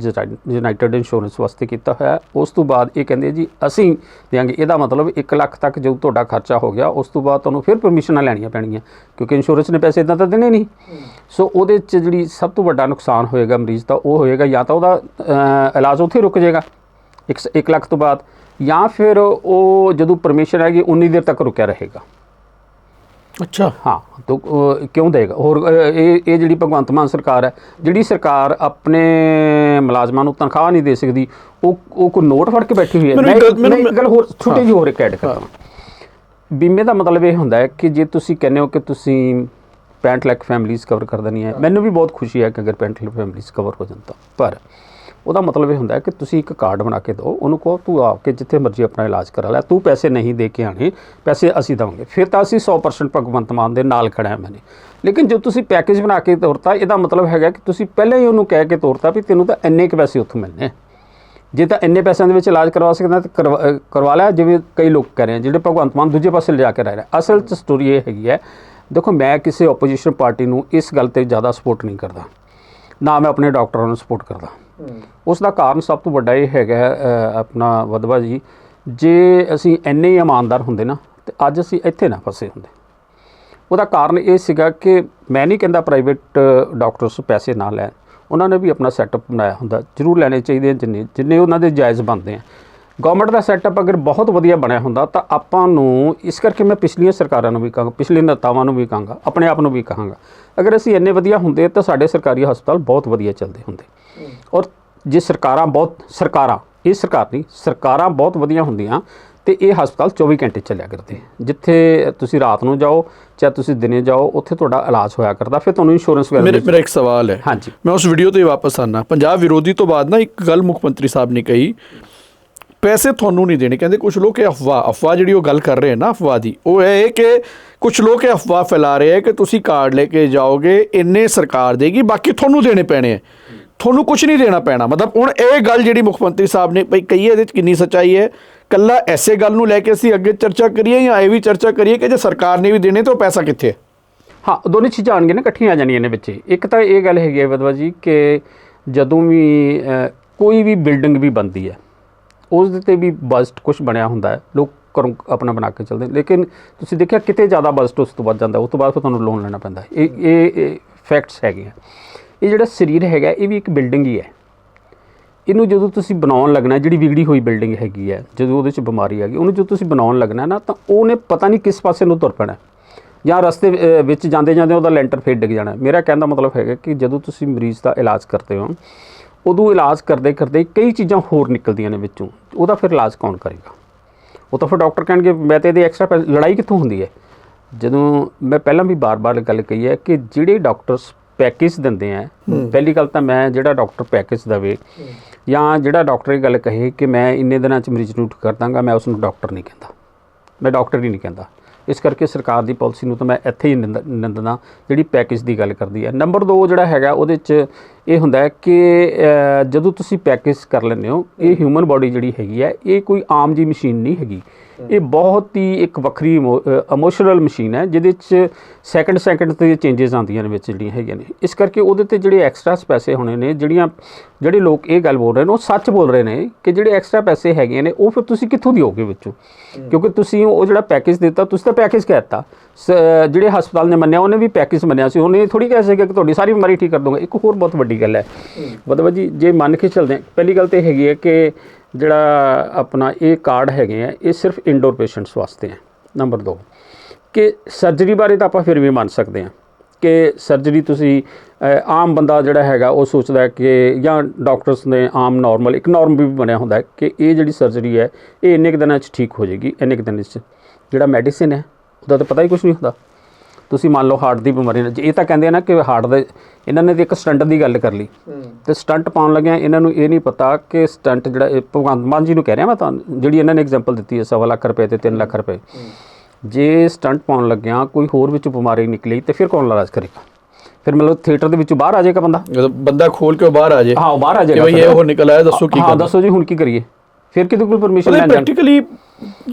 ਯੂਨਾਈਟਿਡ ਇੰਸ਼ੋਰੈਂਸ ਵਾਸਤੇ ਕੀਤਾ ਹੋਇਆ। ਉਸ ਤੋਂ ਬਾਅਦ ਇਹ ਕਹਿੰਦੇ ਜੀ ਅਸੀਂ ਦਿਆਂਗੇ ਇਹਦਾ ਮਤਲਬ 1 ਲੱਖ ਤੱਕ ਜਦੋਂ ਤੁਹਾਡਾ ਖਰਚਾ ਹੋ ਗਿਆ ਉਸ ਤੋਂ ਬਾਅਦ ਤੁਹਾਨੂੰ ਫਿਰ ਪਰਮਿਸ਼ਨਾਂ ਲੈਣੀਆਂ ਪੈਣਗੀਆਂ ਕਿਉਂਕਿ ਇੰਸ਼ੋਰੈਂਸ ਨੇ ਪੈਸੇ ਇਦਾਂ ਤਾਂ ਦੇਣੇ ਨਹੀਂ ਸੋ ਉਹਦੇ 'ਚ ਜਿਹੜੀ ਸਭ ਤੋਂ ਵੱਡਾ ਨੁਕਸਾਨ ਹੋਏਗਾ ਮਰੀਜ਼ ਦਾ ਉਹ ਹੋਏਗਾ ਜਾਂ ਤਾਂ ਉਹਦਾ ਇਲਾਜ ਉੱਥੇ ਰੁਕ ਜਾਏਗਾ 1 ਲੱਖ ਤੋਂ ਬਾਅਦ ਜਾਂ ਫਿਰ ਉਹ ਜਦੋਂ ਪਰਮਿਸ਼ਨ ਆਏਗੀ ਉਨੀ ਦੇਰ ਤੱਕ ਰੁਕਿਆ ਰਹੇਗਾ ਅੱਛਾ। ਹਾਂ ਤੋ ਕਿਉਂ ਦੇਗਾ? ਹੋਰ ਇਹ ਇਹ ਜਿਹੜੀ ਭਗਵੰਤ ਮਾਨ ਸਰਕਾਰ ਹੈ ਜਿਹੜੀ ਸਰਕਾਰ ਆਪਣੇ ਮੁਲਾਜ਼ਮਾਂ ਨੂੰ ਤਨਖਾਹ ਨਹੀਂ ਦੇ ਸਕਦੀ ਉਹ ਉਹ ਕੋਈ ਨੋਟ ਫੜ ਕੇ ਬੈਠੀ ਹੋਈ ਹੈ? ਮੈਂ ਇੱਕ ਗੱਲ- ਹੋਰ ਛੋਟੀ ਜਿਹੀ ਹੋਰ ਇੱਕ ਐਡ ਕਰਦਾ ਬੀਮੇ ਦਾ ਮਤਲਬ ਇਹ ਹੁੰਦਾ ਹੈ ਕਿ ਜੇ ਤੁਸੀਂ ਕਹਿੰਦੇ ਹੋ ਕਿ ਤੁਸੀਂ 65 ਲੱਖ ਫੈਮਿਲੀਜ਼ ਕਵਰ ਕਰ ਦੇਣੀ ਹੈ ਮੈਨੂੰ ਵੀ ਬਹੁਤ ਖੁਸ਼ੀ ਹੈ ਕਿ ਅਗਰ 65 ਲੱਖ ਫੈਮਿਲੀਜ਼ ਕਵਰ ਹੋ ਤਾਂ। ਪਰ ਉਹਦਾ ਮਤਲਬ ਇਹ ਹੁੰਦਾ ਕਿ ਤੁਸੀਂ ਇੱਕ ਕਾਰਡ ਬਣਾ ਕੇ ਦਿਓ, ਉਹਨੂੰ ਕਹੋ ਤੂੰ ਆ ਕੇ ਜਿੱਥੇ ਮਰਜ਼ੀ ਆਪਣਾ ਇਲਾਜ ਕਰਾ ਲੈ, ਤੂੰ ਪੈਸੇ ਨਹੀਂ ਦੇ ਕੇ ਆਣੇ ਪੈਸੇ ਅਸੀਂ ਦੇਵਾਂਗੇ। ਫਿਰ ਤਾਂ ਅਸੀਂ 100% ਭਗਵੰਤ ਮਾਨ ਦੇ ਨਾਲ ਖੜਾ ਹਾਂ ਮੈਨੇ। ਲੇਕਿਨ ਜੇ ਤੁਸੀਂ ਪੈਕੇਜ ਬਣਾ ਕੇ ਤੋਰਤਾ, ਇਹਦਾ ਮਤਲਬ ਹੈਗਾ ਕਿ ਤੁਸੀਂ ਪਹਿਲਾਂ ਹੀ ਉਹਨੂੰ ਕਹਿ ਕੇ ਤੋਰਤਾ ਵੀ ਤੈਨੂੰ ਤਾਂ ਇੰਨੇ ਕੁ ਪੈਸੇ ਉੱਥੋਂ ਮਿਲਣੇ। ਜੇ ਤਾਂ ਇੰਨੇ ਪੈਸਿਆਂ ਦੇ ਵਿੱਚ ਇਲਾਜ ਕਰਵਾ ਸਕਦਾ ਤਾਂ ਕਰਵਾ ਕਰਵਾ ਲਿਆ, ਜਿਵੇਂ ਕਈ ਲੋਕ ਕਰ ਰਹੇ ਆ, ਜਿਹੜੇ ਭਗਵੰਤ ਮਾਨ ਦੂਜੇ ਪਾਸੇ ਲਿਜਾ ਕੇ ਰਹਿ ਰਿਹਾ ਅਸਲ 'ਚ ਸਟੋਰੀ ਇਹ ਹੈਗੀ ਹੈ, ਦੇਖੋ ਮੈਂ ਕਿਸੇ ਆਪੋਜੀਸ਼ਨ ਪਾਰਟੀ ਨੂੰ ਇਸ ਗੱਲ ਤੇ ਜ਼ਿਆਦਾ ਸਪੋਰਟ ਨਹੀਂ ਕਰਦਾ। ਨਾ ਮੈਂ ਆਪਣੇ ਡਾਕਟਰਾਂ ਨੂੰ ਸਪੋਰਟ ਕਰਦਾ। ਉਸ ਦਾ ਕਾਰਨ ਸਭ ਤੋਂ ਵੱਡਾ ਇਹ ਹੈਗਾ ਆਪਣਾ ਵਦਵਾ ਜੀ, ਜੇ ਅਸੀਂ ਇੰਨੇ ਹੀ ਇਮਾਨਦਾਰ ਹੁੰਦੇ ਨਾ, ਤੇ ਅੱਜ ਅਸੀਂ ਇੱਥੇ ਨਾ ਫਸੇ ਹੁੰਦੇ। ਉਹਦਾ ਕਾਰਨ ਇਹ ਸੀਗਾ ਕਿ ਮੈਂ ਨਹੀਂ ਕਹਿੰਦਾ ਪ੍ਰਾਈਵੇਟ ਡਾਕਟਰਸ ਪੈਸੇ ਨਾ ਲੈਣ। ਉਹਨਾਂ ਨੇ ਵੀ ਆਪਣਾ ਸੈਟਅਪ ਬਣਾਇਆ ਹੁੰਦਾ, ਜ਼ਰੂਰ ਲੈਣੇ ਚਾਹੀਦੇ ਜਿੰਨੇ ਜਿੰਨੇ ਉਹਨਾਂ ਦੇ ਜਾਇਜ਼ ਬਣਦੇ ਆ। ਗਵਰਨਮੈਂਟ ਦਾ ਸੈਟਅਪ ਅਗਰ ਬਹੁਤ ਵਧੀਆ ਬਣਿਆ ਹੁੰਦਾ, ਤਾਂ ਆਪਾਂ ਨੂੰ ਇਸ ਕਰਕੇ ਮੈਂ ਪਿਛਲੀਆਂ ਸਰਕਾਰਾਂ ਨੂੰ ਵੀ ਕਹਾਂਗਾ ਪਿਛਲੇ ਨੇਤਾਵਾਂ ਨੂੰ ਵੀ ਕਹਾਂਗਾ, ਆਪਣੇ ਆਪ ਨੂੰ ਵੀ ਕਹਾਂਗਾ। ਅਗਰ ਅਸੀਂ ਇੰਨੇ ਵਧੀਆ ਹੁੰਦੇ, ਤਾਂ ਸਾਡੇ ਸਰਕਾਰੀ ਹਸਪਤਾਲ ਬਹੁਤ ਵਧੀਆ ਚੱਲਦੇ ਹੁੰਦੇ। ਔਰ ਜੇ ਸਰਕਾਰਾਂ ਬਹੁਤ ਸਰਕਾਰਾਂ ਇਹ ਸਰਕਾਰ ਨਹੀਂ ਸਰਕਾਰਾਂ ਬਹੁਤ ਵਧੀਆ ਹੁੰਦੀਆਂ ਤੇ ਇਹ ਹਸਪਤਾਲ 24 ਘੰਟੇ ਚੱਲਿਆ ਕਰਦੇ। ਜਿੱਥੇ ਤੁਸੀਂ ਰਾਤ ਨੂੰ ਜਾਓ ਚਾਹੇ ਤੁਸੀਂ ਦਿਨੇ ਜਾਓ ਉੱਥੇ ਤੁਹਾਡਾ ਇਲਾਜ ਹੋਇਆ ਕਰਦਾ ਫਿਰ ਤੁਹਾਨੂੰ ਇੰਸ਼ੋਰੈਂਸ ਵਗੈਰਾ ਮੇਰੇ ਮੇਰਾ ਇੱਕ ਸਵਾਲ ਹੈ। ਹਾਂਜੀ। ਮੈਂ ਉਸ ਵੀਡੀਓ ਤੇ ਵਾਪਸ ਆਨਾ। ਪੰਜਾਬ ਵਿਰੋਧੀ ਤੋਂ ਬਾਅਦ ਨਾ ਇੱਕ ਗੱਲ ਮੁੱਖ ਮੰਤਰੀ ਸਾਹਿਬ ਨੇ ਕਹੀ ਪੈਸੇ ਤੁਹਾਨੂੰ ਨਹੀਂ ਦੇਣੇ। ਕਹਿੰਦੇ ਕੁਝ ਲੋਕ ਇਹ ਅਫਵਾਹ ਅਫਵਾਹ ਜਿਹੜੀ ਉਹ ਗੱਲ ਕਰ ਰਹੇ ਹਨ ਨਾ ਅਫਵਾਹ ਦੀ ਉਹ ਇਹ ਹੈ ਕਿ ਕੁਝ ਲੋਕ ਇਹ ਅਫਵਾਹ ਫੈਲਾ ਰਹੇ ਹੈ ਕਿ ਤੁਸੀਂ ਕਾਰਡ ਲੈ ਕੇ ਜਾਓਗੇ ਇੰਨੇ ਸਰਕਾਰ ਦੇਗੀ ਬਾਕੀ ਤੁਹਾਨੂੰ ਦੇਣੇ ਪੈਣੇ ਹੈ। ਤੁਹਾਨੂੰ ਕੁਝ ਨਹੀਂ ਦੇਣਾ ਪੈਣਾ। ਮਤਲਬ ਹੁਣ ਇਹ ਗੱਲ ਜਿਹੜੀ ਮੁੱਖ ਮੰਤਰੀ ਸਾਹਿਬ ਨੇ ਭਈ ਕਹੀ ਇਹਦੇ ਵਿੱਚ ਕਿੰਨੀ ਸੱਚਾਈ ਹੈ। ਕੱਲਾ ਐਸੇ ਗੱਲ ਨੂੰ ਲੈ ਕੇ ਅਸੀਂ ਅੱਗੇ ਚਰਚਾ ਕਰੀਏ ਜਾਂ ਇਹ ਵੀ ਚਰਚਾ ਕਰੀਏ ਕਿ ਜੇ ਸਰਕਾਰ ਨੇ ਵੀ ਦੇਣੇ ਤਾਂ ਉਹ ਪੈਸਾ ਕਿੱਥੇ ਹੈ? ਹਾਂ, ਦੋਨੇ ਚੀਜ਼ਾਂ ਆਣਗੀਆਂ ਨਾ, ਇਕੱਠੀਆਂ ਆ ਜਾਣੀਆਂ ਨੇ ਵਿੱਚ। ਇੱਕ ਤਾਂ ਇਹ ਗੱਲ ਹੈਗੀ ਹੈ ਬਦਵਾ ਜੀ ਕਿ ਜਦੋਂ ਵੀ ਕੋਈ ਵੀ ਬਿਲਡਿੰਗ ਵੀ ਬਣਦੀ ਹੈ, ਉਸ ਦੇ ਤੇ ਵੀ ਬਜਟ ਕੁਝ ਬਣਿਆ ਹੁੰਦਾ ਹੈ। ਲੋਕ ਘਰੋਂ ਆਪਣਾ ਬਣਾ ਕੇ ਚੱਲਦੇ ਲੇਕਿਨ ਤੁਸੀਂ ਦੇਖਿਆ ਕਿਤੇ ਜ਼ਿਆਦਾ ਬਜਟ ਉਸ ਤੋਂ ਵੱਧ ਜਾਂਦਾ, ਉਸ ਤੋਂ ਬਾਅਦ ਫਿਰ ਤੁਹਾਨੂੰ ਲੋਨ ਲੈਣਾ ਪੈਂਦਾ ਇਹ ਇਹ ਫੈਕਟਸ ਹੈਗੇ ਆ ਇਹ ਜਿਹੜਾ ਸਰੀਰ ਹੈਗਾ, ਇਹ ਵੀ ਇੱਕ ਬਿਲਡਿੰਗ ਹੀ ਹੈ। ਇਹਨੂੰ ਜਦੋਂ ਤੁਸੀਂ ਬਣਾਉਣ ਲੱਗਣਾ, ਜਿਹੜੀ ਵਿਗੜੀ ਹੋਈ ਬਿਲਡਿੰਗ ਹੈਗੀ ਹੈ, ਜਦੋਂ ਉਹਦੇ 'ਚ ਬਿਮਾਰੀ ਆ ਗਈ, ਉਹਨੂੰ ਜਦੋਂ ਤੁਸੀਂ ਬਣਾਉਣ ਲੱਗਣਾ ਨਾ, ਤਾਂ ਉਹਨੇ ਪਤਾ ਨਹੀਂ ਕਿਸ ਪਾਸੇ ਨੂੰ ਤੁਰ ਪੈਣਾ। ਜਾਂ ਰਸਤੇ ਵਿੱਚ ਜਾਂਦੇ ਜਾਂਦੇ ਉਹਦਾ ਲੈਂਟਰ ਫੇਰ ਡਿੱਗ ਜਾਣਾ। ਮੇਰਾ ਕਹਿਣ ਦਾ ਮਤਲਬ ਹੈਗਾ ਕਿ ਜਦੋਂ ਤੁਸੀਂ ਮਰੀਜ਼ ਦਾ ਇਲਾਜ ਕਰਦੇ ਹੋ, ਉਦੋਂ ਇਲਾਜ ਕਰਦੇ ਕਰਦੇ ਕਈ ਚੀਜ਼ਾਂ ਹੋਰ ਨਿਕਲਦੀਆਂ ਨੇ ਵਿੱਚੋਂ। ਉਹਦਾ ਫਿਰ ਇਲਾਜ ਕੌਣ ਕਰੇਗਾ? ਉਹ ਤਾਂ ਫਿਰ ਡਾਕਟਰ ਕਹਿਣਗੇ, ਮੈਂ ਤੇ ਇਹਦੀ ਐਕਸਟਰਾ ਲੜਾਈ ਕਿੱਥੋਂ ਹੁੰਦੀ ਹੈ? ਜਦੋਂ ਮੈਂ ਪਹਿਲਾਂ ਵੀ ਬਾਰ-ਬਾਰ ਗੱਲ ਕਹੀ ਹੈ ਕਿ ਜਿਹੜੇ ਡਾਕਟਰਸ ਪੈਕੇਜ ਦਿੰਦੇ ਆ। ਪਹਿਲੀ ਗੱਲ ਤਾਂ ਮੈਂ ਜਿਹੜਾ ਡਾਕਟਰ ਪੈਕੇਜ ਦਵੇ ਜਾਂ ਜਿਹੜਾ ਡਾਕਟਰ ਇਹ ਗੱਲ ਕਹੇ ਕਿ ਮੈਂ ਇੰਨੇ ਦਿਨਾਂ ਚ ਮਰੀਜ਼ ਨੂੰ ਠੀਕ ਕਰ ਦਾਂਗਾ ਮੈਂ ਉਸ ਨੂੰ ਡਾਕਟਰ ਨਹੀਂ ਕਹਿੰਦਾ। ਮੈਂ ਡਾਕਟਰ ਹੀ ਨਹੀਂ ਕਹਿੰਦਾ। ਇਸ ਕਰਕੇ ਸਰਕਾਰ ਦੀ ਪਾਲਿਸੀ ਨੂੰ ਤਾਂ ਮੈਂ ਇੱਥੇ ਹੀ ਨਿੰਦ- ਨਿੰਦਣਾ ਜਿਹੜੀ ਪੈਕੇਜ ਦੀ ਗੱਲ ਕਰਦੀ ਹੈ ਨੰਬਰ 2 ਜਿਹੜਾ ਹੈਗਾ ਉਹਦੇ 'ਚ ਇਹ ਹੁੰਦਾ ਹੈ ਕਿ ਜਦੋਂ ਤੁਸੀਂ ਪੈਕੇਜ ਕਰ ਲੈਂਦੇ ਹੋ ਇਹ ਹਿਊਮਨ ਬਾਡੀ ਜਿਹੜੀ ਹੈਗੀ ਹੈ ਇਹ ਕੋਈ ਆਮ ਜੀ ਮਸ਼ੀਨ ਨਹੀਂ ਹੈਗੀ। ਇਹ ਬਹੁਤ ਹੀ ਇੱਕ ਵੱਖਰੀ ਇਮੋਸ਼ਨਲ ਮਸ਼ੀਨ ਹੈ ਜਿਹਦੇ 'ਚ ਸੈਕਿੰਡ ਸੈਕਿੰਡ ਤੇ ਚੇਂਜਸ ਆਉਂਦੀਆਂ ਨੇ ਵਿੱਚ ਜਿਹੜੀਆਂ ਹੈਗੀਆਂ ਨੇ। ਇਸ ਕਰਕੇ ਉਹਦੇ ਤੇ ਜਿਹੜੇ ਐਕਸਟਰਾ ਪੈਸੇ ਹੋਣੇ ਨੇ ਜਿਹੜੀਆਂ ਜਿਹੜੇ ਲੋਕ ਇਹ ਗੱਲ ਬੋਲ ਰਹੇ ਨੇ ਉਹ ਸੱਚ ਬੋਲ ਰਹੇ ਨੇ ਕਿ ਜਿਹੜੇ ਐਕਸਟਰਾ ਪੈਸੇ ਹੈਗੇ ਨੇ ਉਹ ਫਿਰ ਤੁਸੀਂ ਕਿੱਥੋਂ ਦਿਓਗੇ ਵਿੱਚੋਂ? ਕਿਉਂਕਿ ਤੁਸੀਂ ਉਹ ਜਿਹੜਾ ਪੈਕੇਜ ਦਿੱਤਾ ਤੁਸੀਂ ਤਾਂ ਪੈਕੇਜ ਕਹਿਤਾ ਜਿਹੜੇ ਹਸਪਤਾਲ ਨੇ ਮੰਨਿਆ ਉਹਨੇ ਵੀ ਪੈਕੇਜ ਮੰਨਿਆ ਸੀ। ਉਹਨੇ ਥੋੜੀ ਕਹਿ ਸਕਿਆ ਕਿ ਤੁਹਾਡੀ ਸਾਰੀ ਬਿਮਾਰੀ ਠੀਕ ਕਰ ਦੂੰਗਾ ਇੱਕ ਹੋਰ ਬਹੁਤ ਵੱਡੀ ਗੱਲ ਹੈ। ਮਤਲਬ ਜੀ ਜੇ ਮੰਨ ਕੇ ਚੱਲਦੇ ਹਾਂ ਪਹਿਲੀ ਗੱਲ ਤੇ ਇਹ ਹੈਗੀ ਹੈ ਕਿ ਜਿਹੜਾ ਆਪਣਾ ਇਹ ਕਾਰਡ ਹੈਗੇ ਆ ਇਹ ਸਿਰਫ ਇੰਡੋਰ ਪੇਸ਼ੈਂਟਸ ਵਾਸਤੇ ਹੈ ਨੰਬਰ 2 ਕਿ ਸਰਜਰੀ ਬਾਰੇ ਤਾਂ ਆਪਾਂ ਫਿਰ ਵੀ ਮੰਨ ਸਕਦੇ ਹਾਂ ਕਿ ਸਰਜਰੀ ਤੁਸੀਂ ਆਮ ਬੰਦਾ ਜਿਹੜਾ ਹੈਗਾ ਉਹ ਸੋਚਦਾ ਕਿ ਜਾਂ ਡਾਕਟਰਸ ਨੇ ਆਮ ਨਾਰਮਲ ਇੱਕ ਨਾਰਮ ਵੀ ਬਣਿਆ ਹੁੰਦਾ ਹੈ ਕਿ ਇਹ ਜਿਹੜੀ ਸਰਜਰੀ ਹੈ ਇਹ ਇੰਨੇ ਕੁ ਦਿਨਾਂ 'ਚ ਠੀਕ ਹੋ ਜਾਏਗੀ ਇੰਨੇ ਕੁ ਦਿਨਾਂ 'ਚ। ਜਿਹੜਾ ਮੈਡੀਸਿਨ ਹੈ ਉਹਦਾ ਤਾਂ ਪਤਾ ਹੀ ਕੁਝ ਨਹੀਂ ਹੁੰਦਾ। ਤੁਸੀਂ ਮੰਨ ਲਓ ਹਾਰਟ ਦੀ ਬਿਮਾਰੀ ਨਾਲ ਇਹ ਤਾਂ ਕਹਿੰਦੇ ਆ ਨਾ ਕਿ ਹਾਰਟ ਦੇ ਇਹਨਾਂ ਨੇ ਤੇ ਇੱਕ ਸਟੰਟ ਦੀ ਗੱਲ ਕਰ ਲਈ। ਤੇ ਸਟੰਟ ਪਾਉਣ ਲੱਗਿਆ ਇਹਨਾਂ ਨੂੰ ਇਹ ਨਹੀਂ ਪਤਾ ਕਿ ਸਟੰਟ ਜਿਹੜਾ ਭਗਵੰਤ ਮਾਨ ਜੀ ਨੂੰ ਕਹਿ ਰਿਹਾ ਮੈਂ ਤੁਹਾਨੂੰ ਜਿਹੜੀ ਇਹਨਾਂ ਨੇ ਐਗਜ਼ਾਮਪਲ ਦਿੱਤੀ ਹੈ ਸਵਾ ਲੱਖ ਰੁਪਏ ਤੇ 3 ਲੱਖ ਰੁਪਏ। ਜੇ ਸਟੰਟ ਪਾਉਣ ਲੱਗਿਆ ਕੋਈ ਹੋਰ ਵਿੱਚ ਬਿਮਾਰੀ ਨਿਕਲੀ ਤੇ ਫਿਰ ਕੌਣ ਇਲਾਜ ਕਰੇਗਾ? ਫਿਰ ਮਤਲਬ ਥੀਏਟਰ ਦੇ ਵਿੱਚੋਂ ਬਾਹਰ ਆ ਜਾਏਗਾ ਬੰਦਾ? ਬੰਦਾ ਖੋਲ ਕੇ ਬਾਹਰ ਆ ਜਾਏ। ਹਾਂ ਬਾਹਰ ਆ ਕਿ ਜਾਏਗਾ ਇਹ ਉਹ ਨਿਕਲ ਆਇਆ ਦੱਸੋ ਕੀ ਹਾਂ ਦੱਸੋ ਜੀ ਹੁਣ ਕੀ ਕਰੀਏ? ਫਿਰ ਕਿਹਦੇ ਕੋਲ ਪਰਮਿਸ਼ਨ ਲੈਣ ਜਾਣ। ਪ੍ਰੈਕਟੀਕਲੀ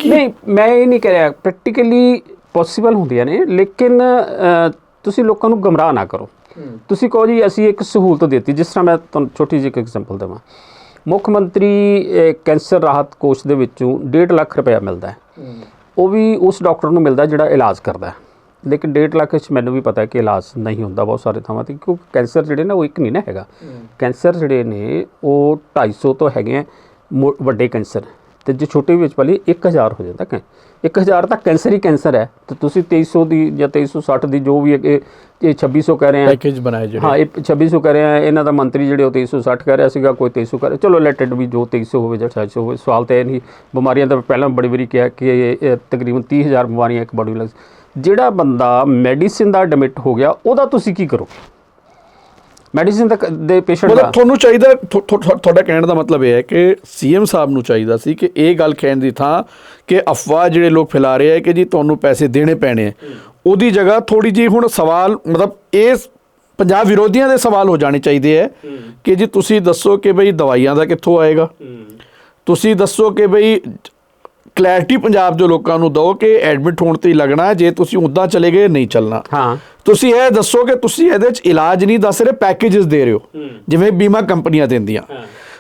ਨਹੀਂ ਮੈਂ ਇਹ ਨਹੀਂ ਕਹਿ ਰਿਹਾ। ਪ੍ਰੈਕਟੀਕਲੀ ਪੋਸੀਬਲ ਹੁੰਦੀਆਂ ਨੇ ਲੇਕਿਨ ਤੁਸੀਂ ਲੋਕਾਂ ਨੂੰ ਗਮਰਾਹ ਨਾ ਕਰੋ। ਤੁਸੀਂ ਕਹੋ ਜੀ ਅਸੀਂ ਇੱਕ ਸਹੂਲਤ ਦਿੱਤੀ ਜਿਸ ਤਰ੍ਹਾਂ ਮੈਂ ਤੁਹਾਨੂੰ ਛੋਟੀ ਜਿਹੀ ਇੱਕ ਐਗਜ਼ਾਮਪਲ ਦੇਵਾਂ। ਮੁੱਖ ਮੰਤਰੀ ਕੈਂਸਰ ਰਾਹਤ ਕੋਸ਼ ਦੇ ਵਿੱਚੋਂ 1.5 ਲੱਖ ਰੁਪਏ ਮਿਲਦਾ ਹੈ। ਉਹ ਵੀ ਉਸ ਡਾਕਟਰ ਨੂੰ ਮਿਲਦਾ ਜਿਹੜਾ ਇਲਾਜ ਕਰਦਾ ਹੈ। ਲੇਕਿਨ 1.5 ਲੱਖ ਵਿੱਚ ਮੈਨੂੰ ਵੀ ਪਤਾ ਹੈ ਕਿ ਇਲਾਜ ਨਹੀਂ ਹੁੰਦਾ ਬਹੁਤ ਸਾਰੇ ਥਾਵਾਂ ਤੇ ਕਿਉਂਕਿ ਕੈਂਸਰ ਜਿਹੜੇ ਨਾ ਉਹ ਇੱਕ ਨਹੀਂ ਨਾ ਹੈਗਾ। ਕੈਂਸਰ ਜਿਹੜੇ ਨੇ ਉਹ 250 ਤੋਂ ਹੈਗੇ ਆ ਵੱਡੇ ਕੈਂਸਰ। ਤੇ ਜੇ ਛੋਟੇ ਵਿੱਚ ਵਾਲੀ 1000 ਹੋ ਜਾਂਦਾ ਕਿ 1000 ਤਾਂ ਕੈਂਸਰ ਹੀ ਕੈਂਸਰ ਹੈ। ਤੇ ਤੁਸੀਂ 2300 ਦੀ ਜਾਂ 2360 ਦੀ ਜੋ ਵੀ ਇਹ ਇਹ 2600 ਕਹਿ ਰਹੇ ਆ। ਪੈਕੇਜ ਬਣਾਏ ਜਿਹੜੇ। ਹਾਂ ਇਹ 2600 ਕਹਿ ਰਹੇ ਆ। ਇਹਨਾਂ ਦਾ ਮੰਤਰੀ ਜਿਹੜੇ ਉਹ 2360 ਕਹਿ ਰਿਹਾ ਸੀਗਾ ਕੋਈ 2300 ਕਹਿ ਰਿਹਾ। ਚਲੋ ਲੈਟਡ ਵੀ ਜੋ 2300 ਹੋਵੇ ਜਾਂ 400 ਹੋਵੇ ਸਵਾਲ ਤਾਂ ਇਹ ਨਹੀਂ। ਬਿਮਾਰੀਆਂ ਦਾ ਪਹਿਲਾਂ ਬੜੀ ਵਾਰੀ ਕਿਹਾ ਕਿ ਤਕਰੀਬਨ 30000 ਬਿਮਾਰੀਆਂ ਇੱਕ ਬੜੀ ਲੱਗ ਜਿਹੜਾ ਬੰਦਾ ਮੈਡੀਸਿਨ ਦਾ ਐਡਮਿਟ ਹੋ ਗਿਆ ਉਹਦਾ ਤੁਸੀਂ ਕੀ ਕਰੋਗੇ? ਮੈਡੀਸਿਨ ਦਾ ਕ- ਦੇ ਪੇਸ਼ੈਂਟ ਦਾ। ਮਤਲਬ ਤੁਹਾਨੂੰ ਚਾਹੀਦਾ ਤੁਹਾਡਾ ਕਹਿਣ ਦਾ ਮਤਲਬ ਇਹ ਹੈ ਕਿ ਸੀਐਮ ਸਾਹਿਬ ਨੂੰ ਚਾਹੀਦਾ ਸੀ ਕਿ ਇਹ ਗੱਲ ਕਹਿਣ ਦੀ ਥਾਂ ਕਿ ਅਫਵਾਹ ਜਿਹੜੇ ਲੋਕ ਫੈਲਾ ਰਹੇ ਆ ਕਿ ਜੀ ਤੁਹਾਨੂੰ ਪੈਸੇ ਦੇਣੇ ਪੈਣੇ ਆ। ਉਹਦੀ ਜਗ੍ਹਾ ਥੋੜੀ ਜੀ ਹੁਣ ਸਵਾਲ ਮਤਲਬ ਇਹ ਪੰਜਾਬ ਵਿਰੋਧੀਆਂ ਦੇ ਸਵਾਲ ਹੋ ਜਾਣੇ ਚਾਹੀਦੇ ਹੈ ਕਿ ਜੀ ਤੁਸੀਂ ਦੱਸੋ ਕਿ ਬਈ ਦਵਾਈਆਂ ਦਾ ਕਿੱਥੋਂ ਆਏਗਾ? ਤੁਸੀਂ ਦੱਸੋ ਕਿ ਬਈ ਕਲੈਰਿਟੀ ਪੰਜਾਬ ਦੇ ਲੋਕਾਂ ਨੂੰ ਦਿਓ ਕਿ ਐਡਮਿਟ ਹੋਣ ਤੇ ਲੱਗਣਾ ਜੇ ਤੁਸੀਂ ਉੱਦਾਂ ਚਲੇ ਗਏ ਨਹੀਂ ਚੱਲਣਾ। ਹਾਂ। ਤੁਸੀਂ ਇਹ ਦੱਸੋ ਕਿ ਤੁਸੀਂ ਇਹਦੇ ਵਿੱਚ ਇਲਾਜ ਨਹੀਂ ਦੱਸ ਰਹੇ ਪੈਕੇजेस ਦੇ ਰਹੇ ਹੋ ਜਿਵੇਂ ਬੀਮਾ ਕੰਪਨੀਆਂ ਦਿੰਦੀਆਂ।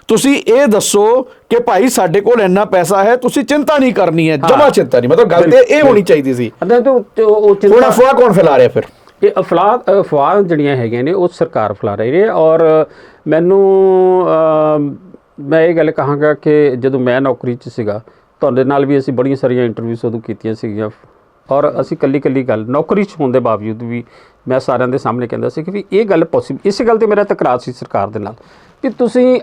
ਤੁਸੀਂ ਇਹ ਦੱਸੋ ਕਿ ਭਾਈ ਸਾਡੇ ਕੋਲ ਇੰਨਾ ਪੈਸਾ ਹੈ ਤੁਸੀਂ ਚਿੰਤਾ ਨਹੀਂ ਕਰਨੀ ਹੈ ਜਮਾ ਚਿੰਤਾ ਨਹੀਂ ਮਤਲਬ ਗੱਲ ਤੇ ਇਹ ਹੋਣੀ ਚਾਹੀਦੀ ਸੀ। ਅੰਦਰ ਤੋਂ ਉਹ ਉਹ ਹੁਣ ਚਿੰਤਾ ਅਫਵਾਹ ਕੌਣ ਫੈਲਾ ਰਿਹਾ ਫਿਰ? ਇਹ ਅਫਲਾਹ ਅਫਵਾਹ ਜਿਹੜੀਆਂ ਹੈਗੀਆਂ ਨੇ ਉਹ ਸਰਕਾਰ ਫੈਲਾ ਰਹੀ ਹੈ ਔਰ ਮੈਨੂੰ ਮੈਂ ਇਹ ਗੱਲ ਕਹਾਂਗਾ ਕਿ ਜਦੋਂ ਮੈਂ ਨੌਕਰੀ 'ਚ ਸੀਗਾ ਤੁਹਾਡੇ ਨਾਲ ਵੀ ਅਸੀਂ ਬੜੀਆਂ ਸਾਰੀਆਂ ਇੰਟਰਵਿਊਸ ਉਦੋਂ ਕੀਤੀਆਂ ਸੀਗੀਆਂ। ਔਰ ਅਸੀਂ ਕੱਲੀ ਕੱਲੀ ਗੱਲ, ਨੌਕਰੀ 'ਚ ਹੋਣ ਦੇ ਬਾਵਜੂਦ ਵੀ ਮੈਂ ਸਾਰਿਆਂ ਦੇ ਸਾਹਮਣੇ ਕਹਿੰਦਾ ਸੀ ਕਿ ਵੀ ਇਹ ਗੱਲ ਪੋਸੀਬਲ ਇਸ ਗੱਲ ਤੇ ਮੇਰਾ ਤਕਰਾਰ ਸੀ ਸਰਕਾਰ ਦੇ ਨਾਲ ਕਿ ਤੁਸੀਂ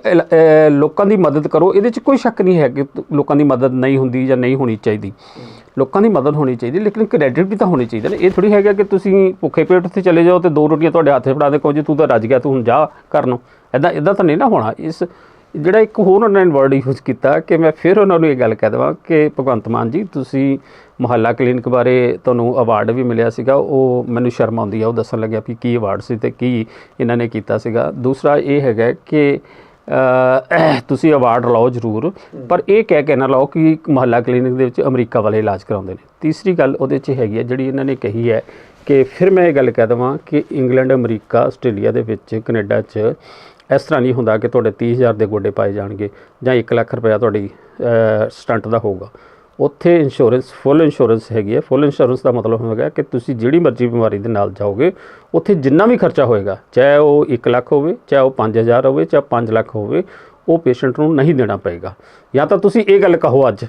ਲੋਕਾਂ ਦੀ ਮਦਦ ਕਰੋ, ਇਹਦੇ 'ਚ ਕੋਈ ਸ਼ੱਕ ਨਹੀਂ ਹੈ ਕਿ ਲੋਕਾਂ ਦੀ ਮਦਦ ਨਹੀਂ ਹੁੰਦੀ ਜਾਂ ਨਹੀਂ ਹੋਣੀ ਚਾਹੀਦੀ। ਲੋਕਾਂ ਦੀ ਮਦਦ ਹੋਣੀ ਚਾਹੀਦੀ, ਲੇਕਿਨ ਕ੍ਰੈਡਿਟ ਵੀ ਤਾਂ ਹੋਣੀ ਚਾਹੀਦਾ ਨਾ। ਇਹ ਥੋੜੀ ਹੈਗਾ ਕਿ ਤੁਸੀਂ ਭੁੱਖੇ ਪੇਟ ਉੱਥੇ ਚਲੇ ਜਾਓ ਤੇ ਦੋ ਰੋਟੀਆਂ ਤੁਹਾਡੇ ਹੱਥੇ ਫੜਾ ਦੇ ਕਹੋ ਜੀ ਤੂੰ ਤਾਂ ਰੱਜ ਗਿਆ, ਤੂੰ ਹੁਣ ਜਾ ਕਰ ਨੂੰ। ਇਦਾਂ ਤਾਂ ਨਹੀਂ ਨਾ ਹੋਣਾ। ਇਸ ਜਿਹੜਾ ਇੱਕ ਹੋਰ ਉਹਨਾਂ ਨੇ ਵਰਡ ਯੂਜ਼ ਕੀਤਾ ਕਿ ਮੈਂ ਫਿਰ ਉਹਨਾਂ ਨੂੰ ਇਹ ਗੱਲ ਕਹਿ ਦੇਵਾਂ ਕਿ ਭਗਵੰਤ ਮਾਨ ਜੀ, ਤੁਸੀਂ ਮੁਹੱਲਾ ਕਲੀਨਿਕ ਬਾਰੇ ਤੁਹਾਨੂੰ ਅਵਾਰਡ ਵੀ ਮਿਲਿਆ ਸੀਗਾ। ਉਹ ਮੈਨੂੰ ਸ਼ਰਮ ਆਉਂਦੀ ਆ, ਉਹ ਦੱਸਣ ਲੱਗਿਆ ਵੀ ਕੀ ਅਵਾਰਡ ਸੀ ਤੇ ਕੀ ਇਹਨਾਂ ਨੇ ਕੀਤਾ ਸੀਗਾ। ਦੂਸਰਾ ਇਹ ਹੈਗਾ ਕਿ ਤੁਸੀਂ ਅਵਾਰਡ ਲਓ ਜ਼ਰੂਰ, ਪਰ ਇਹ ਕਹਿ ਕੇ ਨਾ ਲਓ ਕਿ ਮੁਹੱਲਾ ਕਲੀਨਿਕ ਦੇ ਵਿੱਚ ਅਮਰੀਕਾ ਵਾਲੇ ਇਲਾਜ ਕਰਾਉਂਦੇ ਨੇ। ਤੀਸਰੀ ਗੱਲ ਉਹਦੇ 'ਚ ਹੈਗੀ ਹੈ ਜਿਹੜੀ ਇਹਨਾਂ ਨੇ ਕਹੀ ਹੈ ਕਿ ਫਿਰ ਮੈਂ ਇਹ ਗੱਲ ਕਹਿ ਦਵਾਂ ਕਿ ਇੰਗਲੈਂਡ, ਅਮਰੀਕਾ, ਆਸਟ੍ਰੇਲੀਆ ਦੇ ਵਿੱਚ, ਕੈਨੇਡਾ 'ਚ ਇਸ ਤਰ੍ਹਾਂ ਨਹੀਂ ਹੁੰਦਾ ਕਿ ਤੁਹਾਡੇ 30000 ਦੇ ਗੋਡੇ ਪਾਏ ਜਾਣਗੇ ਜਾਂ 1 ਲੱਖ ਰੁਪਇਆ ਤੁਹਾਡੀ ਸਟੰਟ ਦਾ ਹੋਊਗਾ। ਉੱਥੇ ਇੰਸ਼ੋਰੈਂਸ ਫੁੱਲ ਇੰਸ਼ੋਰੈਂਸ ਹੈਗੀ ਹੈ। ਫੁੱਲ ਇੰਸ਼ੋਰੈਂਸ ਦਾ ਮਤਲਬ ਹੋਵੇਗਾ ਕਿ ਤੁਸੀਂ ਜਿਹੜੀ ਮਰਜ਼ੀ ਬਿਮਾਰੀ ਦੇ ਨਾਲ ਜਾਓਗੇ ਉੱਥੇ ਜਿੰਨਾ ਵੀ ਖਰਚਾ ਹੋਏਗਾ ਚਾਹੇ ਉਹ 1 ਲੱਖ ਹੋਵੇ ਚਾਹੇ ਉਹ 5000 ਹੋਵੇ ਚਾਹੇ 5 ਲੱਖ ਹੋਵੇ ਉਹ ਪੇਸ਼ੈਂਟ ਨੂੰ ਨਹੀਂ ਦੇਣਾ ਪਏਗਾ। ਜਾਂ ਤਾਂ ਤੁਸੀਂ ਇਹ ਗੱਲ ਕਹੋ ਅੱਜ।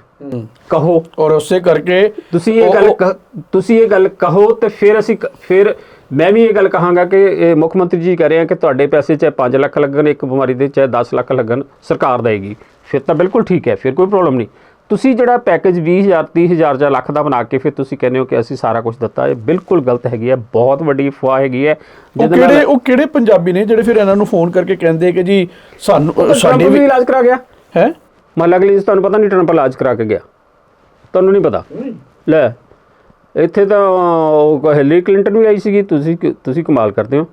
ਕਹੋ। ਔਰ ਉਸੇ ਕਰਕੇ ਤੁਸੀਂ ਇਹ ਗੱਲ ਤੁਸੀਂ ਇਹ ਗੱਲ ਕਹੋ ਤੇ ਫਿਰ ਅਸੀਂ ਫਿਰ ਮੈਂ ਵੀ ਇਹ ਗੱਲ ਕਹਾਂਗਾ ਕਿ ਇਹ ਮੁੱਖ ਮੰਤਰੀ ਜੀ ਕਹਿ ਰਹੇ ਆ ਕਿ ਤੁਹਾਡੇ ਪੈਸੇ ਚਾਹੇ 5 ਲੱਖ ਲੱਗਣ ਇੱਕ ਬਿਮਾਰੀ ਦੇ ਚਾਹੇ 10 ਲੱਖ ਲੱਗਣ ਸਰਕਾਰ ਦੇਗੀ ਫਿਰ ਤਾਂ ਬਿਲਕੁਲ ਠੀਕ ਹੈ ਫਿਰ ਕੋਈ ਪ੍ਰੋਬਲਮ ਨਹੀਂ। ਤੁਸੀਂ ਜਿਹੜਾ ਪੈਕੇਜ 20000 30000 ਜਾਂ ਲੱਖ ਦਾ ਬਣਾ ਕੇ ਫਿਰ ਤੁਸੀਂ ਕਹਿੰਦੇ ਹੋ ਕਿ ਅਸੀਂ ਸਾਰਾ ਕੁਝ ਦਿੱਤਾ ਇਹ ਬਿਲਕੁਲ ਗਲਤ ਹੈਗੀ ਹੈ ਬਹੁਤ ਵੱਡੀ ਅਫਵਾਹ ਹੈਗੀ ਹੈ। ਉਹ ਜਿਹਦੇ ਨਾਲ ਕਿਹੜੇ ਉਹ ਕਿਹੜੇ ਪੰਜਾਬੀ ਨੇ ਜਿਹੜੇ ਫਿਰ ਇਹਨਾਂ ਨੂੰ ਫੋਨ ਕਰਕੇ ਕਹਿੰਦੇ ਕਿ ਜੀ ਸਾਨੂੰ ਸਾਡੇ ਵੀ ਇਲਾਜ ਕਰਾ ਗਿਆ। ਹੈ? ਮਹੱਲਾ ਗਲੀਜ਼ ਤੁਹਾਨੂੰ ਪਤਾ ਨਹੀਂ ਟਰੰਪ ਇਲਾਜ ਕਰਾ ਕੇ ਗਿਆ। ਤੁਹਾਨੂੰ ਨਹੀਂ ਪਤਾ? ਲੈ। ਇੱਥੇ ਤਾਂ, ਉਹ ਹਿਲਰੀ ਕਲਿੰਟਨ ਵੀ ਆਈ ਸੀਗੀ, ਤੁਸੀਂ ਕਿ- ਤੁਸੀਂ ਕਮਾਲ ਕਰਦੇ ਹੋ।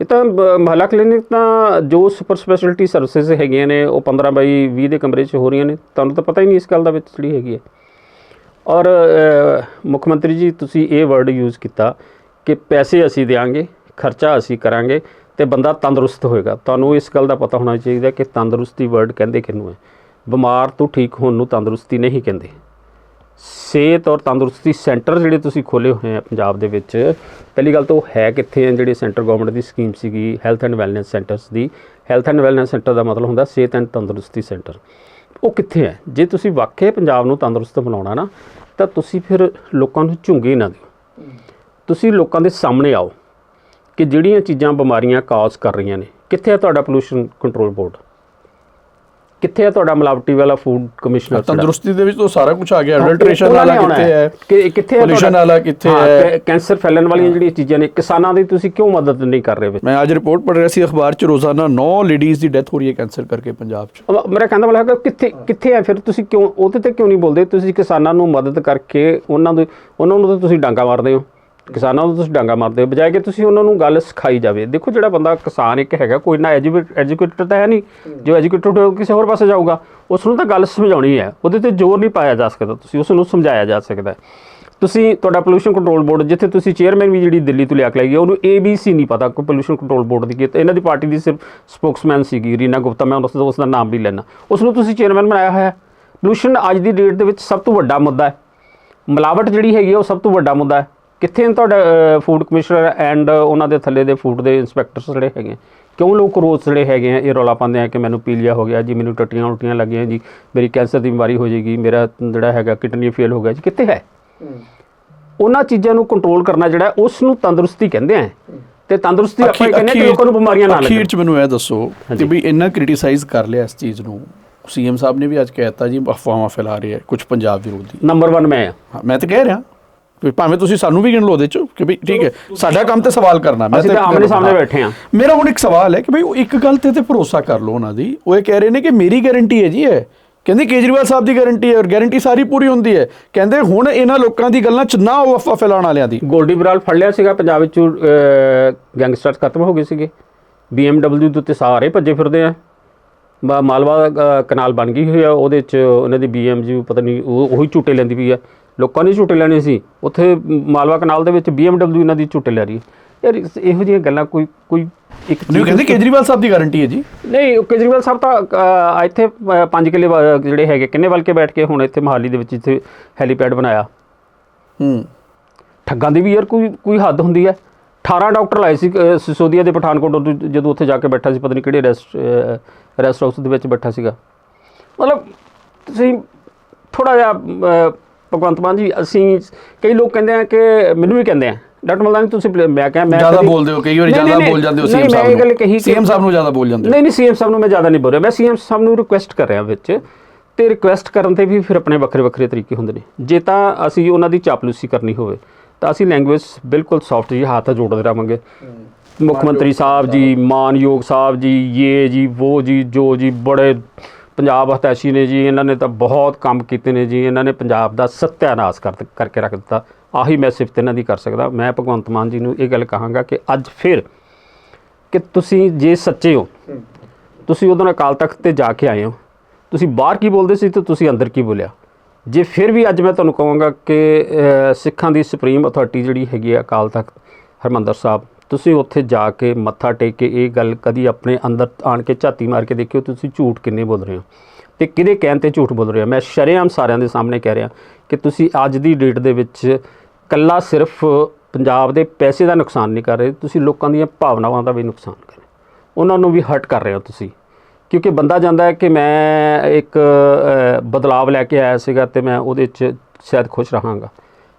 ਇਹ ਤਾਂ ਬ- ਮਹੱਲਾ ਕਲੀਨਿਕ ਤਾਂ ਜੋ ਸੁਪਰ ਸਪੈਸ਼ਲਿਟੀ ਸਰਵਿਸਿਜ਼ ਹੈਗੀਆਂ ਨੇ, ਉਹ 15 ਬਾਈ 20 ਦੇ ਕਮਰੇ 'ਚ ਹੋ ਰਹੀਆਂ ਨੇ, ਤੁਹਾਨੂੰ ਤਾਂ ਪਤਾ ਹੀ ਨਹੀਂ ਇਸ ਗੱਲ ਦਾ ਵਿੱਚ ਜਿਹੜੀ ਹੈਗੀ ਹੈ। ਔਰ ਮੁੱਖ ਮੰਤਰੀ ਜੀ, ਤੁਸੀਂ ਇਹ ਵਰਡ ਯੂਜ਼ ਕੀਤਾ ਕਿ ਪੈਸੇ ਅਸੀਂ ਦੇਾਂਗੇ ਖਰਚਾ ਅਸੀਂ ਕਰਾਂਗੇ ਤੇ ਬੰਦਾ ਤੰਦਰੁਸਤ ਹੋਏਗਾ। ਤੁਹਾਨੂੰ ਇਸ ਗੱਲ ਦਾ ਪਤਾ ਹੋਣਾ ਚਾਹੀਦਾ ਕਿ ਤੰਦਰੁਸਤੀ ਵਰਡ ਕਹਿੰਦੇ ਕਿਹਨੂੰ ਹੈ? ਬਿਮਾਰ ਤੋਂ ਠੀਕ ਹੋਣ ਨੂੰ ਤੰਦਰੁਸਤੀ ਨਹੀਂ ਕਹਿੰਦੇ। ਸਿਹਤ ਔਰ ਤੰਦਰੁਸਤੀ ਸੈਂਟਰ ਜਿਹੜੇ ਤੁਸੀਂ ਖੋਲੇ ਹੋਏ ਆ ਪੰਜਾਬ ਦੇ ਵਿੱਚ, ਪਹਿਲੀ ਗੱਲ ਤਾਂ ਉਹ ਹੈ ਕਿੱਥੇ ਆ ਜਿਹੜੇ ਸੈਂਟਰ ਗਵਰਨਮੈਂਟ ਦੀ ਸਕੀਮ ਸੀਗੀ, ਹੈਲਥ ਐਂਡ ਵੈਲਨੈਸ ਸੈਂਟਰਸ ਦੀ। ਹੈਲਥ ਐਂਡ ਵੈਲਨੈਸ ਸੈਂਟਰ ਦਾ ਮਤਲਬ ਹੁੰਦਾ ਸਿਹਤ ਐਂਡ ਤੰਦਰੁਸਤੀ ਸੈਂਟਰ। ਉਹ ਕਿੱਥੇ ਹੈ ਜੇ ਤੁਸੀਂ ਵਾਕਿਆ ਪੰਜਾਬ ਨੂੰ ਤੰਦਰੁਸਤ ਬਣਾਉਣਾ ਨਾ, ਤਾਂ ਤੁਸੀਂ ਫਿਰ ਲੋਕਾਂ ਨੂੰ ਝੁੰਗੇ ਨਾ ਦਿਓ। ਤੁਸੀਂ ਲੋਕਾਂ ਦੇ ਸਾਹਮਣੇ ਆਓ ਕਿ ਜਿਹੜੀਆਂ ਚੀਜ਼ਾਂ ਬਿਮਾਰੀਆਂ ਕਾਜ਼ ਕਰ ਰਹੀਆਂ ਨੇ। ਕਿੱਥੇ ਹੈ ਤੁਹਾਡਾ ਪੋਲੂਸ਼ਨ ਕੰਟਰੋਲ ਬੋਰਡ ਕਿੱਥੇ ਹੈ ਤੁਹਾਡਾ ਮਿਲਾਵਟੀ ਵਾਲਾ ਫੂਡ ਕਮਿਸ਼ਨਰ ਤੰਦਰੁਸਤੀ ਦੇ ਵਿੱਚ ਤਾਂ ਸਾਰਾ ਕੁਝ ਆ ਗਿਆ ਅਡਲਟ੍ਰੇਸ਼ਨ ਵਾਲਾ ਕਿੱਥੇ ਹੈ? ਕਿ ਕਿੱਥੇ ਹੈ ਤੁਹਾਡਾ- ਵਾਲਾ ਕਿੱਥੇ ਹਾਂ, ਕੈਂਸਰ ਫੈਲਣ ਵਾਲੀਆਂ ਜਿਹੜੀਆਂ ਚੀਜ਼ਾਂ ਨੇ ਕਿਸਾਨਾਂ ਦੀ ਤੁਸੀਂ ਕਿਉਂ ਮਦਦ ਨਹੀਂ ਕਰ ਰਹੇ ਵਿੱਚ? ਮੈਂ ਅੱਜ ਰਿਪੋਰਟ ਪੜ੍ਹ ਰਿਹਾ ਸੀ ਅਖਬਾਰ 'ਚ ਰੋਜ਼ਾਨਾ 9 ਲੇਡੀਜ਼ ਦੀ ਡੈਥ ਹੋ ਰਹੀ ਹੈ ਕੈਂਸਰ ਕਰਕੇ ਪੰਜਾਬ 'ਚ। ਮੇਰਾ ਕਹਿੰਦਾ ਵਾਲਾ ਹੈ ਕਿ ਕਿੱਥੇ ਕਿੱਥੇ ਹੈ ਫਿਰ ਤੁਸੀਂ ਕਿਉਂ ਉਹਦੇ ਤੇ ਕਿਉਂ ਨਹੀਂ ਬੋਲਦੇ? ਤੁਸੀਂ ਕਿਸਾਨਾਂ ਨੂੰ ਮਦਦ ਕਰਕੇ ਉਹਨਾਂ ਦੇ ਉਹਨਾਂ ਨੂੰ ਤਾਂ ਤੁਸੀਂ ਡਾਂਗਾ ਮਾਰਦੇ ਹੋ। ਕਿਸਾਨਾਂ ਨੂੰ ਤੁਸੀਂ ਡਾਂਗਾ ਮਾਰਦੇ ਹੋ, ਬਜਾਏ ਕਿ ਤੁਸੀਂ ਉਹਨਾਂ ਨੂੰ ਗੱਲ ਸਿਖਾਈ ਜਾਵੇ। ਦੇਖੋ ਜਿਹੜਾ ਬੰਦਾ ਕਿਸਾਨ ਇੱਕ ਹੈਗਾ, ਕੋਈ ਨਾ ਐਜੂਕੇਟਡ ਤਾਂ ਹੈ ਨਹੀਂ। ਜੋ ਐਜੂਕੇਟਡ ਹੋ ਕਿਸੇ ਹੋਰ ਪਾਸੇ ਜਾਊਗਾ। ਉਸ ਨੂੰ ਤਾਂ ਗੱਲ ਸਮਝਾਉਣੀ ਹੈ। ਉਹਦੇ ਤੇ ਜ਼ੋਰ ਨਹੀਂ ਪਾਇਆ ਜਾ ਸਕਦਾ ਤੁਸੀਂ, ਉਸ ਨੂੰ ਸਮਝਾਇਆ ਜਾ ਸਕਦਾ ਤੁਸੀਂ, ਤੁਹਾਡਾ ਪੋਲੂਸ਼ਨ ਕੰਟਰੋਲ ਬੋਰਡ ਜਿੱਥੇ ਤੁਸੀਂ ਚੇਅਰਮੈਨ ਵੀ ਜਿਹੜੀ ਦਿੱਲੀ ਤੋਂ ਲਿਆ ਕੇ ਲਈ ਉਹਨੂੰ ABC ਨਹੀਂ ਪਤਾ, ਕੋਈ ਪੋਲੂਸ਼ਨ ਕੰਟਰੋਲ ਬੋਰਡ ਦੀ ਕੀ ਤੇ ਇਹਨਾਂ ਦੀ ਪਾਰਟੀ ਦੀ ਸਿਰਫ ਸਪੋਕਸਮੈਨ ਸੀਗੀ, ਰੀਨਾ ਗੁਪਤਾ, ਮੈਂ ਉਸ ਉਸ ਦਾ ਨਾਮ ਵੀ ਲੈਣਾ ਉਸ ਨੂੰ ਤੁਸੀਂ ਚੇਅਰਮੈਨ ਬਣਾਇਆ ਹੋਇਆ ਹੈ। ਪੋਲੂਸ਼ਨ ਅੱਜ ਦੀ ਡੇਟ ਦੇ ਵਿੱਚ ਸਭ ਤੋਂ ਵੱਡਾ ਮੁੱਦਾ ਹੈ। ਮਿਲਾਵਟ ਜਿਹੜੀ ਹੈਗੀ ਹੈ, ਉਹ ਸਭ ਤੋਂ ਵੱਡਾ ਮੁੱਦਾ ਹੈ। ਕਿੱਥੇ ਨੇ ਤੁਹਾਡਾ ਫੂਡ ਕਮਿਸ਼ਨਰ ਐਂਡ ਉਹਨਾਂ ਦੇ ਥੱਲੇ ਦੇ ਫੂਡ ਦੇ ਇੰਸਪੈਕਟਰਸ ਜਿਹੜੇ ਹੈਗੇ ਆ? ਕਿਉਂ ਲੋਕ ਰੋਜ਼ ਜਿਹੜੇ ਹੈਗੇ ਆ ਇਹ ਰੌਲਾ ਪਾਉਂਦੇ ਆ ਕਿ ਮੈਨੂੰ ਪੀਲੀਆ ਹੋ ਗਿਆ ਜੀ ਮੈਨੂੰ ਟੱਟੀਆਂ ਉਲਟੀਆਂ ਲੱਗੀਆਂ ਜੀ ਮੇਰੀ ਕੈਂਸਰ ਦੀ ਬਿਮਾਰੀ ਹੋ ਜਾਏਗੀ ਮੇਰਾ ਜਿਹੜਾ ਹੈਗਾ ਕਿਡਨੀ ਫੇਲ ਹੋ ਗਿਆ ਜੀ ਕਿੱਥੇ ਹੈ? ਉਹਨਾਂ ਚੀਜ਼ਾਂ ਨੂੰ ਕੰਟਰੋਲ ਕਰਨਾ ਜਿਹੜਾ ਉਸ ਨੂੰ ਤੰਦਰੁਸਤੀ ਕਹਿੰਦੇ ਆ। ਤੇ ਤੰਦਰੁਸਤੀ ਆਪਾਂ ਇਹ ਕਹਿੰਦੇ ਆ ਕਿ ਲੋਕਾਂ ਨੂੰ ਬਿਮਾਰੀਆਂ ਨਾ ਅਖੀਰ ਲੱਗਣ। 'ਚ ਮੈਨੂੰ ਇਹ ਦੱਸੋ ਕਿ ਵੀ ਇੰਨਾ ਕ੍ਰਿਟਿਸਾਈਜ਼ ਕਰ ਲਿਆ ਇਸ ਚੀਜ਼ ਨੂੰ। ਸੀਐਮ ਸਾਹਿਬ ਨੇ ਵੀ ਅੱਜ ਕਹਿਤਾ ਜੀ ਅਫਵਾਹਾਂ ਫੈਲਾ ਰਹੇ ਹੈ ਕੁਝ ਪੰਜਾਬ ਵਿਰੋਧੀ ਨੰਬਰ 1 ਮੈਂ ਆ। ਮੈਂ ਤਾਂ ਕਹਿ ਰਿਹਾ। ਭਾਵੇਂ ਤੁਸੀਂ ਸਾਨੂੰ ਵੀ ਗਿਣ ਲਓ ਉਹਦੇ 'ਚ ਕਿ ਵੀ ਠੀਕ ਹੈ ਸਾਡਾ ਕੰਮ ਤੇ ਸਵਾਲ ਕਰਨਾ ਅਸੀਂ ਤਾਂ ਗੱਲ- ਸਾਹਮਣੇ। ਬੈਠੇ ਹਾਂ। ਮੇਰਾ ਹੁਣ ਇੱਕ ਸਵਾਲ ਹੈ ਕਿ ਭਈ ਉਹ ਇੱਕ ਗੱਲ ਤੇ ਤੇ ਭਰੋਸਾ ਕਰ ਲਓ ਉਹਨਾਂ ਦੀ। ਉਹ ਇਹ ਕਹਿ ਰਹੇ ਨੇ ਕਿ ਮੇਰੀ ਗਾਰੰਟੀ ਹੈ ਜੀ ਇਹ। ਕਹਿੰਦੇ ਕੇਜਰੀਵਾਲ ਸਾਹਿਬ ਦੀ ਗਾਰੰਟੀ ਹੈ ਔਰ ਗਾਰੰਟੀ ਸਾਰੀ ਪੂਰੀ ਹੁੰਦੀ ਹੈ। ਕਹਿੰਦੇ ਹੁਣ ਇਹਨਾਂ ਲੋਕਾਂ ਦੀ ਗੱਲਾਂ 'ਚ ਨਾ ਉਹ ਅਫਵਾਹ ਫੈਲਾਉਣ ਵਾਲਿਆਂ ਦੀ। ਗੋਲਡੀ ਬਰਾਲ ਫੜ ਲਿਆ ਸੀਗਾ ਪੰਜਾਬ ਵਿੱਚ ਗੈਂਗਸਟਰ ਖਤਮ ਹੋ ਗਏ ਸੀਗੇ। BMW ਦੇ ਉੱਤੇ ਸਾਰੇ ਭੱਜੇ ਫਿਰਦੇ ਆ। ਮ- ਮਾਲਵਾ ਕਨਾਲ ਬਣ ਗਈ ਹੋਈ ਆ ਉਹਦੇ ਚ ਉਹਨਾਂ ਦੀ BMG ਪਤਾ ਨਹੀਂ ਉਹ ਉਹੀ ਝੂਟੇ ਲੈਂਦੀ ਪਈ ਆ। ਲੋਕਾਂ ਨੇ ਝੂਟੇ ਲੈਣੇ ਸੀ। ਉੱਥੇ ਮਾਲਵਾ ਕਨਾਲ ਦੇ ਵਿੱਚ BMW ਇਹਨਾਂ ਦੀ ਝੂਟੇ ਲੈ ਰਹੀ ਹੈ। ਯਾਰ ਇਹੋ ਜਿਹੀਆਂ ਗੱਲਾਂ ਕੋਈ ਕੋਈ ਇੱਕ ਨਹੀਂ ਕਹਿੰਦੇ ਕੇਜਰੀਵਾਲ ਸਾਹਿਬ ਦੀ ਗਾਰੰਟੀ ਹੈ ਜੀ। ਨਹੀਂ ਉਹ ਕੇਜਰੀਵਾਲ ਸਾਹਿਬ ਤਾਂ ਇੱਥੇ 5 ਕਿੱਲੇ ਜਿਹੜੇ ਹੈਗੇ ਕਿੰਨੇ ਵੱਲ ਕੇ ਬੈਠ ਕੇ ਹੁਣ ਇੱਥੇ ਮਹਾਲੀ ਦੇ ਵਿੱਚ ਇੱਥੇ ਹੈਲੀਪੈਡ ਬਣਾਇਆ। ਹੂੰ। ਠੱਗਾਂ ਦੀ ਵੀ ਯਾਰ ਕੋਈ ਕੋਈ ਹੱਦ ਹੁੰਦੀ ਹੈ। 18 ਡਾਕਟਰ ਲਾਏ ਸੀ ਸਿਸੋਦੀਆ ਦੇ ਪਠਾਨਕੋਟ ਜਦੋਂ ਉੱਥੇ ਜਾ ਕੇ ਬੈਠਾ ਸੀ ਪਤਾ ਨਹੀਂ ਕਿਹੜੇ ਰੈਸਟ ਰੈਸਟ ਹਾਊਸ ਦੇ ਵਿੱਚ ਬੈਠਾ ਸੀਗਾ। ਮਤਲਬ ਤੁਸੀਂ ਥੋੜਾ ਜਿਹਾ ਭਗਵੰਤ ਮਾਨ ਜੀ ਅਸੀਂ ਕਈ ਲੋਕ ਕਹਿੰਦੇ ਆ ਕਿ ਮੈਨੂੰ ਵੀ ਕਹਿੰਦੇ ਆ ਡਾਕਟਰ ਮਲਦਾਨੀ ਤੁਸੀਂ ਮੈਂ ਕਿਹਾ ਮੈਂ ਜ਼ਿਆਦਾ ਬੋਲਦੇ ਹੋ ਕਈ ਵਾਰੀ ਜ਼ਿਆਦਾ ਬੋਲ ਜਾਂਦੇ ਹੋ ਸੀਐਮ ਸਾਹਿਬ ਇਹ ਗੱਲ ਨੂੰ ਕਹੀ ਸੀਐਮ ਸਾਹਿਬ ਨੂੰ ਜ਼ਿਆਦਾ ਬੋਲ ਜਾਂਦੇ ਨਹੀਂ ਨਹੀਂ ਸੀਐਮ ਸਾਹਿਬ ਨੂੰ ਮੈਂ ਜ਼ਿਆਦਾ ਨਹੀਂ ਬੋਲ ਰਿਹਾ ਮੈਂ ਸੀਐਮ ਸਾਹਿਬ ਨੂੰ ਰਿਕੁਐਸਟ ਕਰ ਰਿਹਾ ਵਿੱਚ ਤੇ ਰਿਕੁਐਸਟ ਕਰਨ ਤੇ ਵੀ ਫਿਰ ਆਪਣੇ ਵੱਖਰੇ ਵੱਖਰੇ ਤਰੀਕੇ ਹੁੰਦੇ ਨੇ। ਜੇ ਤਾਂ ਅਸੀਂ ਉਹਨਾਂ ਦੀ ਚਾਪਲੂਸੀ ਕਰਨੀ ਹੋਵੇ ਤਾਂ ਅਸੀਂ ਲੈਂਗੁਏਜ ਬਿਲਕੁਲ ਸੌਫਟ ਜੀ ਹੱਥ ਜੋੜਦੇ ਰਹਾਂਗੇ। ਮੁੱਖ ਮੰਤਰੀ ਸਾਹਿਬ ਜੀ ਮਾਨਯੋਗ ਸਾਹਿਬ ਜੀ ਇਹ ਜੀ ਉਹ ਜੀ ਜੋ ਜੀ ਬੜੇ ਪੰਜਾਬ ਹਤੈਸ਼ੀ ਨੇ ਜੀ, ਇਹਨਾਂ ਨੇ ਤਾਂ ਬਹੁਤ ਕੰਮ ਕੀਤੇ ਨੇ ਜੀ, ਇਹਨਾਂ ਨੇ ਪੰਜਾਬ ਦਾ ਸੱਤਿਆਨਾਸ਼ ਕਰ ਕਰਕੇ ਰੱਖ ਦਿੱਤਾ। ਆਹੀ ਮੈਂ ਸਿਫਤ ਇਹਨਾਂ ਦੀ ਕਰ ਸਕਦਾ। ਮੈਂ ਭਗਵੰਤ ਮਾਨ ਜੀ ਨੂੰ ਇਹ ਗੱਲ ਕਹਾਂਗਾ ਕਿ ਅੱਜ ਫਿਰ ਕਿ ਤੁਸੀਂ ਜੇ ਸੱਚੇ ਹੋ, ਤੁਸੀਂ ਉਦੋਂ ਅਕਾਲ ਤਖਤ ਤੇ ਜਾ ਕੇ ਆਏ ਹੋ, ਤੁਸੀਂ ਬਾਹਰ ਕੀ ਬੋਲਦੇ ਸੀ ਤੇ ਤੁਸੀਂ ਅੰਦਰ ਕੀ ਬੋਲਿਆ? ਜੇ ਫਿਰ ਵੀ ਅੱਜ ਮੈਂ ਤੁਹਾਨੂੰ ਕਹਾਂਗਾ ਕਿ ਸਿੱਖਾਂ ਦੀ ਸੁਪਰੀਮ ਅਥਾਰਟੀ ਜਿਹੜੀ ਹੈਗੀ ਹੈ ਅਕਾਲ ਤਖਤ, ਹਰਮੰਦਰ ਸਾਹਿਬ ਤੁਸੀਂ ਉੱਥੇ ਜਾ ਕੇ ਮੱਥਾ ਟੇਕ ਕੇ ਇਹ ਗੱਲ ਕਦੀ ਆਪਣੇ ਅੰਦਰ ਆਣ ਕੇ ਝਾਤੀ ਮਾਰ ਕੇ ਦੇਖਿਓ, ਤੁਸੀਂ ਝੂਠ ਕਿੰਨੇ ਬੋਲ ਰਹੇ ਹੋ? ਤੇ ਕਿਹਦੇ ਕਹਿਣ ਤੇ ਝੂਠ ਬੋਲ ਰਹੇ ਹੋ? ਮੈਂ ਸ਼ਰੇਆਮ ਸਾਰਿਆਂ ਦੇ ਸਾਹਮਣੇ ਕਹਿ ਰਿਹਾ ਕਿ ਤੁਸੀਂ ਅੱਜ ਦੀ ਡੇਟ ਦੇ ਵਿੱਚ ਕੱਲਾ ਸਿਰਫ ਪੰਜਾਬ ਦੇ ਪੈਸੇ ਦਾ ਨੁਕਸਾਨ ਨਹੀਂ ਕਰ ਰਹੇ, ਤੁਸੀਂ ਲੋਕਾਂ ਦੀਆਂ ਭਾਵਨਾਵਾਂ ਦਾ ਵੀ ਨੁਕਸਾਨ ਕਰ ਰਹੇ ਉਹਨਾਂ ਨੂੰ ਵੀ ਹਟ ਕਰ ਰਹੇ ਹੋ ਤੁਸੀਂ। ਕਿਉਂਕਿ ਬੰਦਾ ਜਾਂਦਾ ਹੈ ਕਿ ਮੈਂ ਇੱਕ ਬਦਲਾਵ ਲੈ ਕੇ ਆਇਆ ਸੀਗਾ ਤੇ ਮੈਂ ਉਹਦੇ 'ਚ ਸ਼ਾਇਦ ਖੁਸ਼ ਰਹਾਂਗਾ।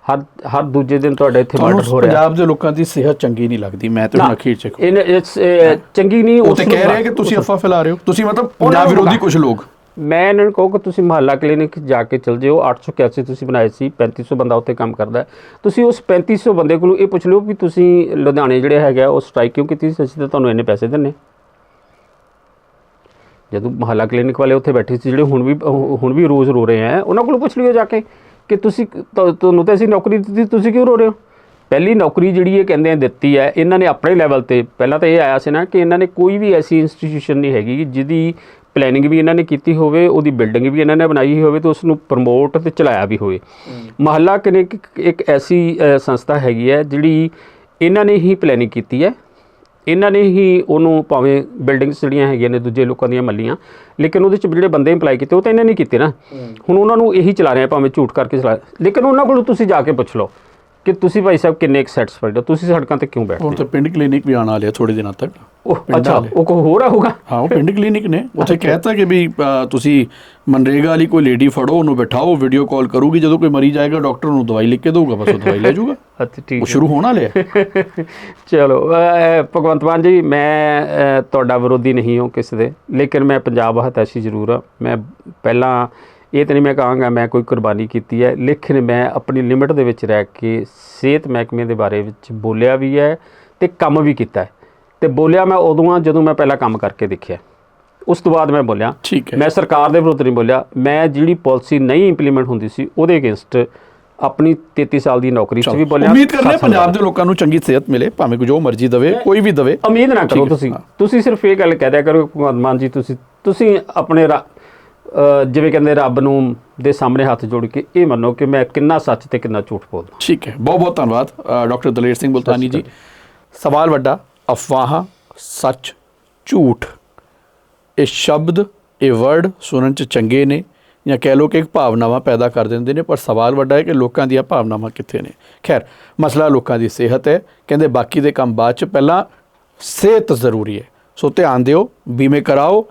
ਹਰ ਹਰ ਦੂਜੇ ਦਿਨ ਤੁਹਾਡੇ ਇੱਥੇ ਮਰਡਰ ਹੋ ਰਿਹਾ। ਪੰਜਾਬ ਦੇ ਲੋਕਾਂ ਦੀ ਸਿਹਤ ਚੰਗੀ ਨਹੀਂ ਲੱਗਦੀ ਮੈਂ ਤੇ ਅਖੀਰ ਚ ਅ, ਚੰਗੀ ਨਹੀਂ ਉਹ ਤੇ ਕਹਿ ਰਹੇ ਕਿ ਤੁਸੀਂ ਅਫਵਾਹ ਫੈਲਾ ਰਹੇ ਹੋ। ਤੁਸੀਂ ਮਤਲਬ ਪੰਜਾਬ ਵਿਰੋਧੀ। ਕੁਝ ਲੋਕ। ਮੈਂ ਇਹਨਾਂ ਨੂੰ ਕਹੋ ਕਿ ਤੁਸੀਂ ਮਹੱਲਾ ਕਲੀਨਿਕ ਜਾ ਕੇ ਚਲ ਜਿਓ। 881 ਤੁਸੀਂ ਬਣਾਏ ਸੀ 3500 ਬੰਦਾ ਉੱਥੇ ਕੰਮ ਕਰਦਾ। ਤੁਸੀਂ ਉਸ 3500 ਬੰਦੇ ਕੋਲੋਂ ਇਹ ਪੁੱਛ ਲਿਓ ਵੀ ਤੁਸੀਂ ਲੁਧਿਆਣੇ ਜਿਹੜੇ ਹੈਗਾ ਉਹ ਸਟ੍ਰਾਈਕ ਕਿਉਂ ਕੀਤੀ ਸੀ? ਅਸੀਂ ਤਾਂ ਤੁਹਾਨੂੰ ਇੰਨੇ ਪੈਸੇ ਦਿੰਨੇ ਜਦੋਂ ਮਹੱਲਾ ਕਲੀਨਿਕ ਵਾਲੇ ਉੱਥੇ ਬੈਠੇ ਸੀ ਜਿਹੜੇ ਹੁਣ ਵੀ ਹੁਣ ਵੀ ਰੋਜ਼ ਰੋ ਰਹੇ ਆ ਉਹਨਾਂ ਕੋਲੋਂ ਪੁੱਛ ਲਿਓ ਜਾ ਕੇ। ਕਿ ਤੁਸੀਂ ਤੁ- ਤੁਹਾਨੂੰ ਤਾਂ ਅਸੀਂ ਨੌਕਰੀ ਦਿੱਤੀ ਤੁਸੀਂ ਕਿਉਂ ਰੋ ਰਹੇ ਹੋ? ਪਹਿਲੀ ਨੌਕਰੀ ਜਿਹੜੀ ਇਹ ਕਹਿੰਦੇ ਆ ਦਿੱਤੀ ਹੈ ਇਹਨਾਂ ਨੇ ਆਪਣੇ ਲੈਵਲ ਤੇ ਪਹਿਲਾਂ ਤਾਂ ਇਹ ਆਇਆ ਸੀ ਨਾ ਕਿ ਇਹਨਾਂ ਨੇ ਕੋਈ ਵੀ ਐਸੀ ਇੰਸਟੀਟਿਊਸ਼ਨ ਨਹੀਂ ਹੈਗੀ ਜਿਹਦੀ ਪਲੈਨਿੰਗ ਵੀ ਇਹਨਾਂ ਨੇ ਕੀਤੀ ਹੋਵੇ ਉਹਦੀ ਬਿਲਡਿੰਗ ਵੀ ਇਹਨਾਂ ਨੇ ਬਣਾਈ ਹੋਵੇ ਤੇ ਉਸ ਨੂੰ ਪ੍ਰਮੋਟ ਤੇ ਚਲਾਇਆ ਵੀ ਹੋਵੇ। ਮਹੱਲਾ ਕਲੀਨਿਕ ਇੱਕ ਐਸੀ ਅ, ਸੰਸਥਾ ਹੈਗੀ ਹੈ ਜਿਹੜੀ ਇਹਨਾਂ ਨੇ ਹੀ ਪਲੈਨਿੰਗ ਕੀਤੀ ਹੈ। ਇਹਨਾਂ ਨੇ ਹੀ ਉਹਨੂੰ ਭਾਵੇਂ ਬਿਲਡਿੰਗਸ ਜਿਹੜੀਆਂ ਹੈਗੀਆਂ ਨੇ ਦੂਜੇ ਲੋਕਾਂ ਦੀਆਂ ਮੱਲੀਆਂ ਲੇਕਿਨ ਉਹਦੇ ਚ ਜਿਹੜੇ ਬੰਦੇ ਇੰਪਲਾਈ ਕੀਤੇ ਉਹ ਤਾਂ ਇਹਨਾਂ ਨੇ ਕੀਤੇ ਨਾ। ਹੁਣ ਉਹਨਾਂ ਨੂੰ ਇਹੀ ਚਲਾ ਰਹੇ ਆ ਭਾਵੇਂ ਝੂਠ ਕਰਕੇ ਚਲਾ ਲੇਕਿਨ ਉਹਨਾਂ ਕੋਲੋਂ ਤੁਸੀਂ ਜਾ ਕੇ ਪੁੱਛ ਲਓ। ਕਿ ਤੁਸੀਂ ਭਾਈ ਸਾਹਿਬ ਕਿੰਨੇ ਸੈਟੀਸਫਾਈਡ ਹੋ? ਤੁਸੀਂ ਸੜਕਾਂ ਤੇ ਕਿਉਂ ਬੈਠਦੇ ਹੁਣ ਹੋ? ਤਾਂ ਪਿੰਡ ਕਲੀਨਿਕ ਵੀ ਆਉਣ ਵਾਲੇ ਥੋੜੇ ਦਿਨਾਂ ਤੱਕ। ਉਹ ਅੱਛਾ। ਉਹ ਕੋ ਹੋਰ ਆਊਗਾ? ਹਾਂ ਉਹ ਪਿੰਡ ਕਲੀਨਿਕ ਨੇ। ਉੱਥੇ ਕਹਿਤਾ ਕਿ ਵੀ ਤੁਸੀਂ ਮਨਰੇਗਾ ਵਾਲੀ ਕੋਈ ਲੇਡੀ ਫੜੋ ਉਹਨੂੰ ਬਿਠਾਓ ਵੀਡੀਓ ਕਾਲ ਕਰੂਗੀ। ਜਦੋਂ ਕੋਈ ਮਰੀ ਜਾਏਗਾ ਡਾਕਟਰ ਨੂੰ ਦਵਾਈ ਲਿਖ ਕੇ ਦੇਊਗਾ ਬਸ ਉਹ ਦਵਾਈ ਲੈ ਜਾਊਗਾ। [LAUGHS] ਅੱਛਾ ਠੀਕ ਉਹ ਸ਼ੁਰੂ ਹੋਣ ਵਾਲੇ ਆ। [LAUGHS] ਚਲੋ ਭਗਵੰਤ ਮਾਨ ਜੀ ਮੈਂ ਤੁਹਾਡਾ ਵਿਰੋਧੀ ਨਹੀਂ ਹਾਂ ਕਿਸੇ ਦੇ। ਲੇਕਿਨ ਮੈਂ ਪੰਜਾਬ ਹਤੈਸ਼ੀ ਜ਼ਰੂਰ ਹਾਂ ਮੈਂ ਪਹਿਲਾਂ ਇਹ ਤਾਂ ਨਹੀਂ ਮੈਂ ਕਹਾਂਗਾ ਮੈਂ ਕੋਈ ਕੁਰਬਾਨੀ ਕੀਤੀ ਹੈ ਲੇਕਿਨ ਮੈਂ ਆਪਣੀ ਲਿਮਿਟ ਦੇ ਵਿੱਚ ਰਹਿ ਕੇ ਸਿਹਤ ਮਹਿਕਮੇ ਦੇ ਬਾਰੇ ਵਿੱਚ ਬੋਲਿਆ ਵੀ ਹੈ ਤੇ ਕੰਮ ਵੀ ਕੀਤਾ ਹੈ। ਤੇ ਬੋਲਿਆ ਮੈਂ ਉਦੋਂ ਆ ਜਦੋਂ ਮੈਂ ਪਹਿਲਾਂ ਕੰਮ ਕਰਕੇ ਦੇਖਿਆ। ਉਸ ਤੋਂ ਬਾਅਦ ਮੈਂ ਬੋਲਿਆ ਮੈਂ ਸਰਕਾਰ ਦੇ ਵਿਰੁੱਧ ਨਹੀਂ ਬੋਲਿਆ। ਮੈਂ ਜਿਹੜੀ ਪਾਲਿਸੀ ਨਹੀਂ ਇੰਪਲੀਮੈਂਟ ਹੁੰਦੀ ਸੀ ਉਹਦੇ ਅਗੇਂਸਟ ਆਪਣੀ 33 ਸਾਲ ਦੀ ਨੌਕਰੀ 'ਚ ਵੀ ਬੋਲਿਆ ਉਮੀਦ ਕਰਨੇ ਪੰਜਾਬ ਦੇ ਲੋਕਾਂ ਨੂੰ ਚੰਗੀ ਸਿਹਤ ਮਿਲੇ ਭਾਵੇਂ ਕੋਈ ਜੋ ਮਰਜ਼ੀ ਦਵੇ ਕੋਈ ਵੀ ਦਵੇ। ਉਮੀਦ ਨਾ ਕਰੋ ਤੁਸੀਂ। ਤੁਸੀਂ ਸਿਰਫ ਇਹ ਗੱਲ ਕਹਿ ਦਿਆ ਕਰੋ ਕਿ ਭਗਵੰਤ ਮਾਨ ਜੀ ਤੁਸੀਂ ਤੁਸੀਂ ਆਪਣੇ ਜਿਵੇਂ ਕਹਿੰਦੇ ਰੱਬ ਨੂੰ ਦੇ ਸਾਹਮਣੇ ਹੱਥ ਜੋੜ ਕੇ ਇਹ ਮੰਨੋ ਕਿ ਮੈਂ ਕਿੰਨਾ ਸੱਚ ਤੇ ਕਿੰਨਾ ਝੂਠ ਬੋਲਦਾ। ਠੀਕ ਹੈ। ਬਹੁਤ ਬਹੁਤ ਧੰਨਵਾਦ ਡਾਕਟਰ ਦਲੇਰ ਸਿੰਘ ਬੁਲਤਾਨੀ ਜੀ। ਸਵਾਲ ਵੱਡਾ ਅਫਵਾਹਾਂ ਸੱਚ ਝੂਠ। ਇਹ ਸ਼ਬਦ ਇਹ ਵਰਡ ਸੁਣਨ ਚ ਚੰਗੇ ਨੇ ਜਾਂ ਕਹਿ ਲੋ ਕਿ ਇੱਕ ਭਾਵਨਾਵਾਂ ਪੈਦਾ ਕਰ ਦਿੰਦੇ ਨੇ ਪਰ ਸਵਾਲ ਵੱਡਾ ਹੈ ਕਿ ਲੋਕਾਂ ਦੀਆਂ ਭਾਵਨਾਵਾਂ ਕਿੱਥੇ ਨੇ। ਖੈਰ ਮਸਲਾ ਲੋਕਾਂ ਦੀ ਸਿਹਤ ਹੈ। ਕਹਿੰਦੇ ਬਾਕੀ ਦੇ ਕੰਮ ਬਾਅਦ ਚ ਪਹਿਲਾਂ ਸਿਹਤ ਜ਼ਰੂਰੀ ਹੈ। ਸੋ ਧਿਆਨ ਦਿਓ ਬੀਮੇ ਕਰਾਓ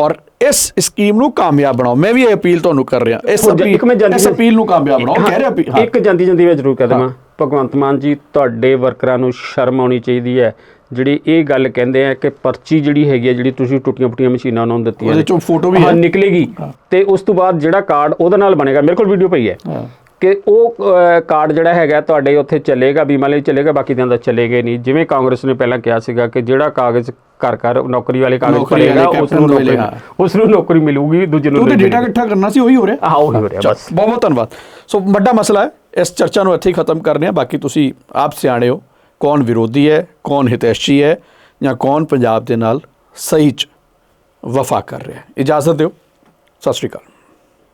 ਔਰ ਇਸ ਸਕੀਮ ਨੂੰ ਕਾਮਯਾਬ ਬਣਾਓ। ਮੈਂ ਵੀ ਇਹ ਅਪੀਲ ਤੁਹਾਨੂੰ ਕਰ ਰਿਹਾ। ਇਸ ਅਪੀਲ ਇਸ ਅਪੀਲ ਨੂੰ ਕਾਮਯਾਬ ਬਣਾਓ। ਕਹਿ ਰਿਹਾ। ਇੱਕ ਜਾਂਦੀ ਜਾਂਦੀ ਮੈਂ ਜ਼ਰੂਰ ਕਹਿ ਦੇਵਾਂ। ਭਗਵੰਤ ਮਾਨ ਜੀ ਤੁਹਾਡੇ ਵਰਕਰਾਂ ਨੂੰ ਸ਼ਰਮ ਆਉਣੀ ਚਾਹੀਦੀ ਹੈ। ਜਿਹੜੀ ਇਹ ਗੱਲ ਕਹਿੰਦੇ ਆ ਕਿ ਪਰਚੀ ਜਿਹੜੀ ਹੈਗੀ ਹੈ ਜਿਹੜੀ ਤੁਸੀਂ ਟੁੱਟੀਆਂ ਫੁੱਟੀਆਂ ਮਸ਼ੀਨਾਂ ਉਹਨਾਂ ਨੂੰ ਦਿੱਤੀਆਂ ਉਹਦੇ ਚੋਂ ਫੋਟੋ ਵੀ ਨਿਕਲੇਗੀ। ਤੇ ਉਸ ਤੋਂ ਬਾਅਦ ਜਿਹੜਾ ਕਾਰਡ ਉਹਦੇ ਨਾਲ ਬਣੇਗਾ। ਮੇਰੇ ਕੋਲ ਵੀਡੀਓ ਪਈ ਹਾਂ। ਕਿ ਉਹ ਕਾਰਡ ਜਿਹੜਾ ਹੈਗਾ ਤੁਹਾਡੇ ਉੱਥੇ ਚੱਲੇਗਾ ਬੀਮਾ ਲਈ ਚੱਲੇਗਾ ਬਾਕੀ ਦਿਆਂ ਦਾ ਚੱਲੇਗਾ ਨਹੀਂ। ਜਿਵੇਂ ਕਾਂਗਰਸ ਨੇ ਪਹਿਲਾਂ ਕਿਹਾ ਸੀਗਾ ਕਿ ਜਿਹੜਾ ਕਾਗਜ਼ ਘਰ ਘਰ ਨੌਕਰੀ ਵਾਲੇ ਕਾਗਜ਼ ਭਰੇਗਾ ਉਸ ਨੂੰ ਨੌਕਰੀ ਉਸ ਨੂੰ ਨੌਕਰੀ ਮਿਲੂਗੀ ਦੂਜੇ ਨੂੰ ਨਹੀਂ ਡੇਟਾ। ਇਕੱਠਾ ਕਰਨਾ ਸੀ ਉਹੀ ਹੋ ਰਿਹਾ। ਹਾਂ ਉਹੀ ਹੋ ਰਿਹਾ ਬਸ। ਬਹੁਤ ਬਹੁਤ ਧੰਨਵਾਦ। ਸੋ ਵੱਡਾ ਮਸਲਾ ਹੈ ਇਸ ਚਰਚਾ ਨੂੰ ਇੱਥੇ ਹੀ ਖਤਮ ਕਰਨੇ ਆ। ਬਾਕੀ ਤੁਸੀਂ ਆਪ ਸਿਆਣੇ ਹੋ ਕੌਣ ਵਿਰੋਧੀ ਹੈ ਕੌਣ ਹਿਤੈਸ਼ੀ ਹੈ ਜਾਂ ਕੌਣ ਪੰਜਾਬ ਦੇ ਨਾਲ ਸਹੀ ਚ ਵਫਾ ਕਰ ਰਿਹਾ ਹੈ। ਇਜਾਜ਼ਤ ਦਿਓ। ਸਤਿ ਸ਼੍ਰੀ ਅਕਾਲ।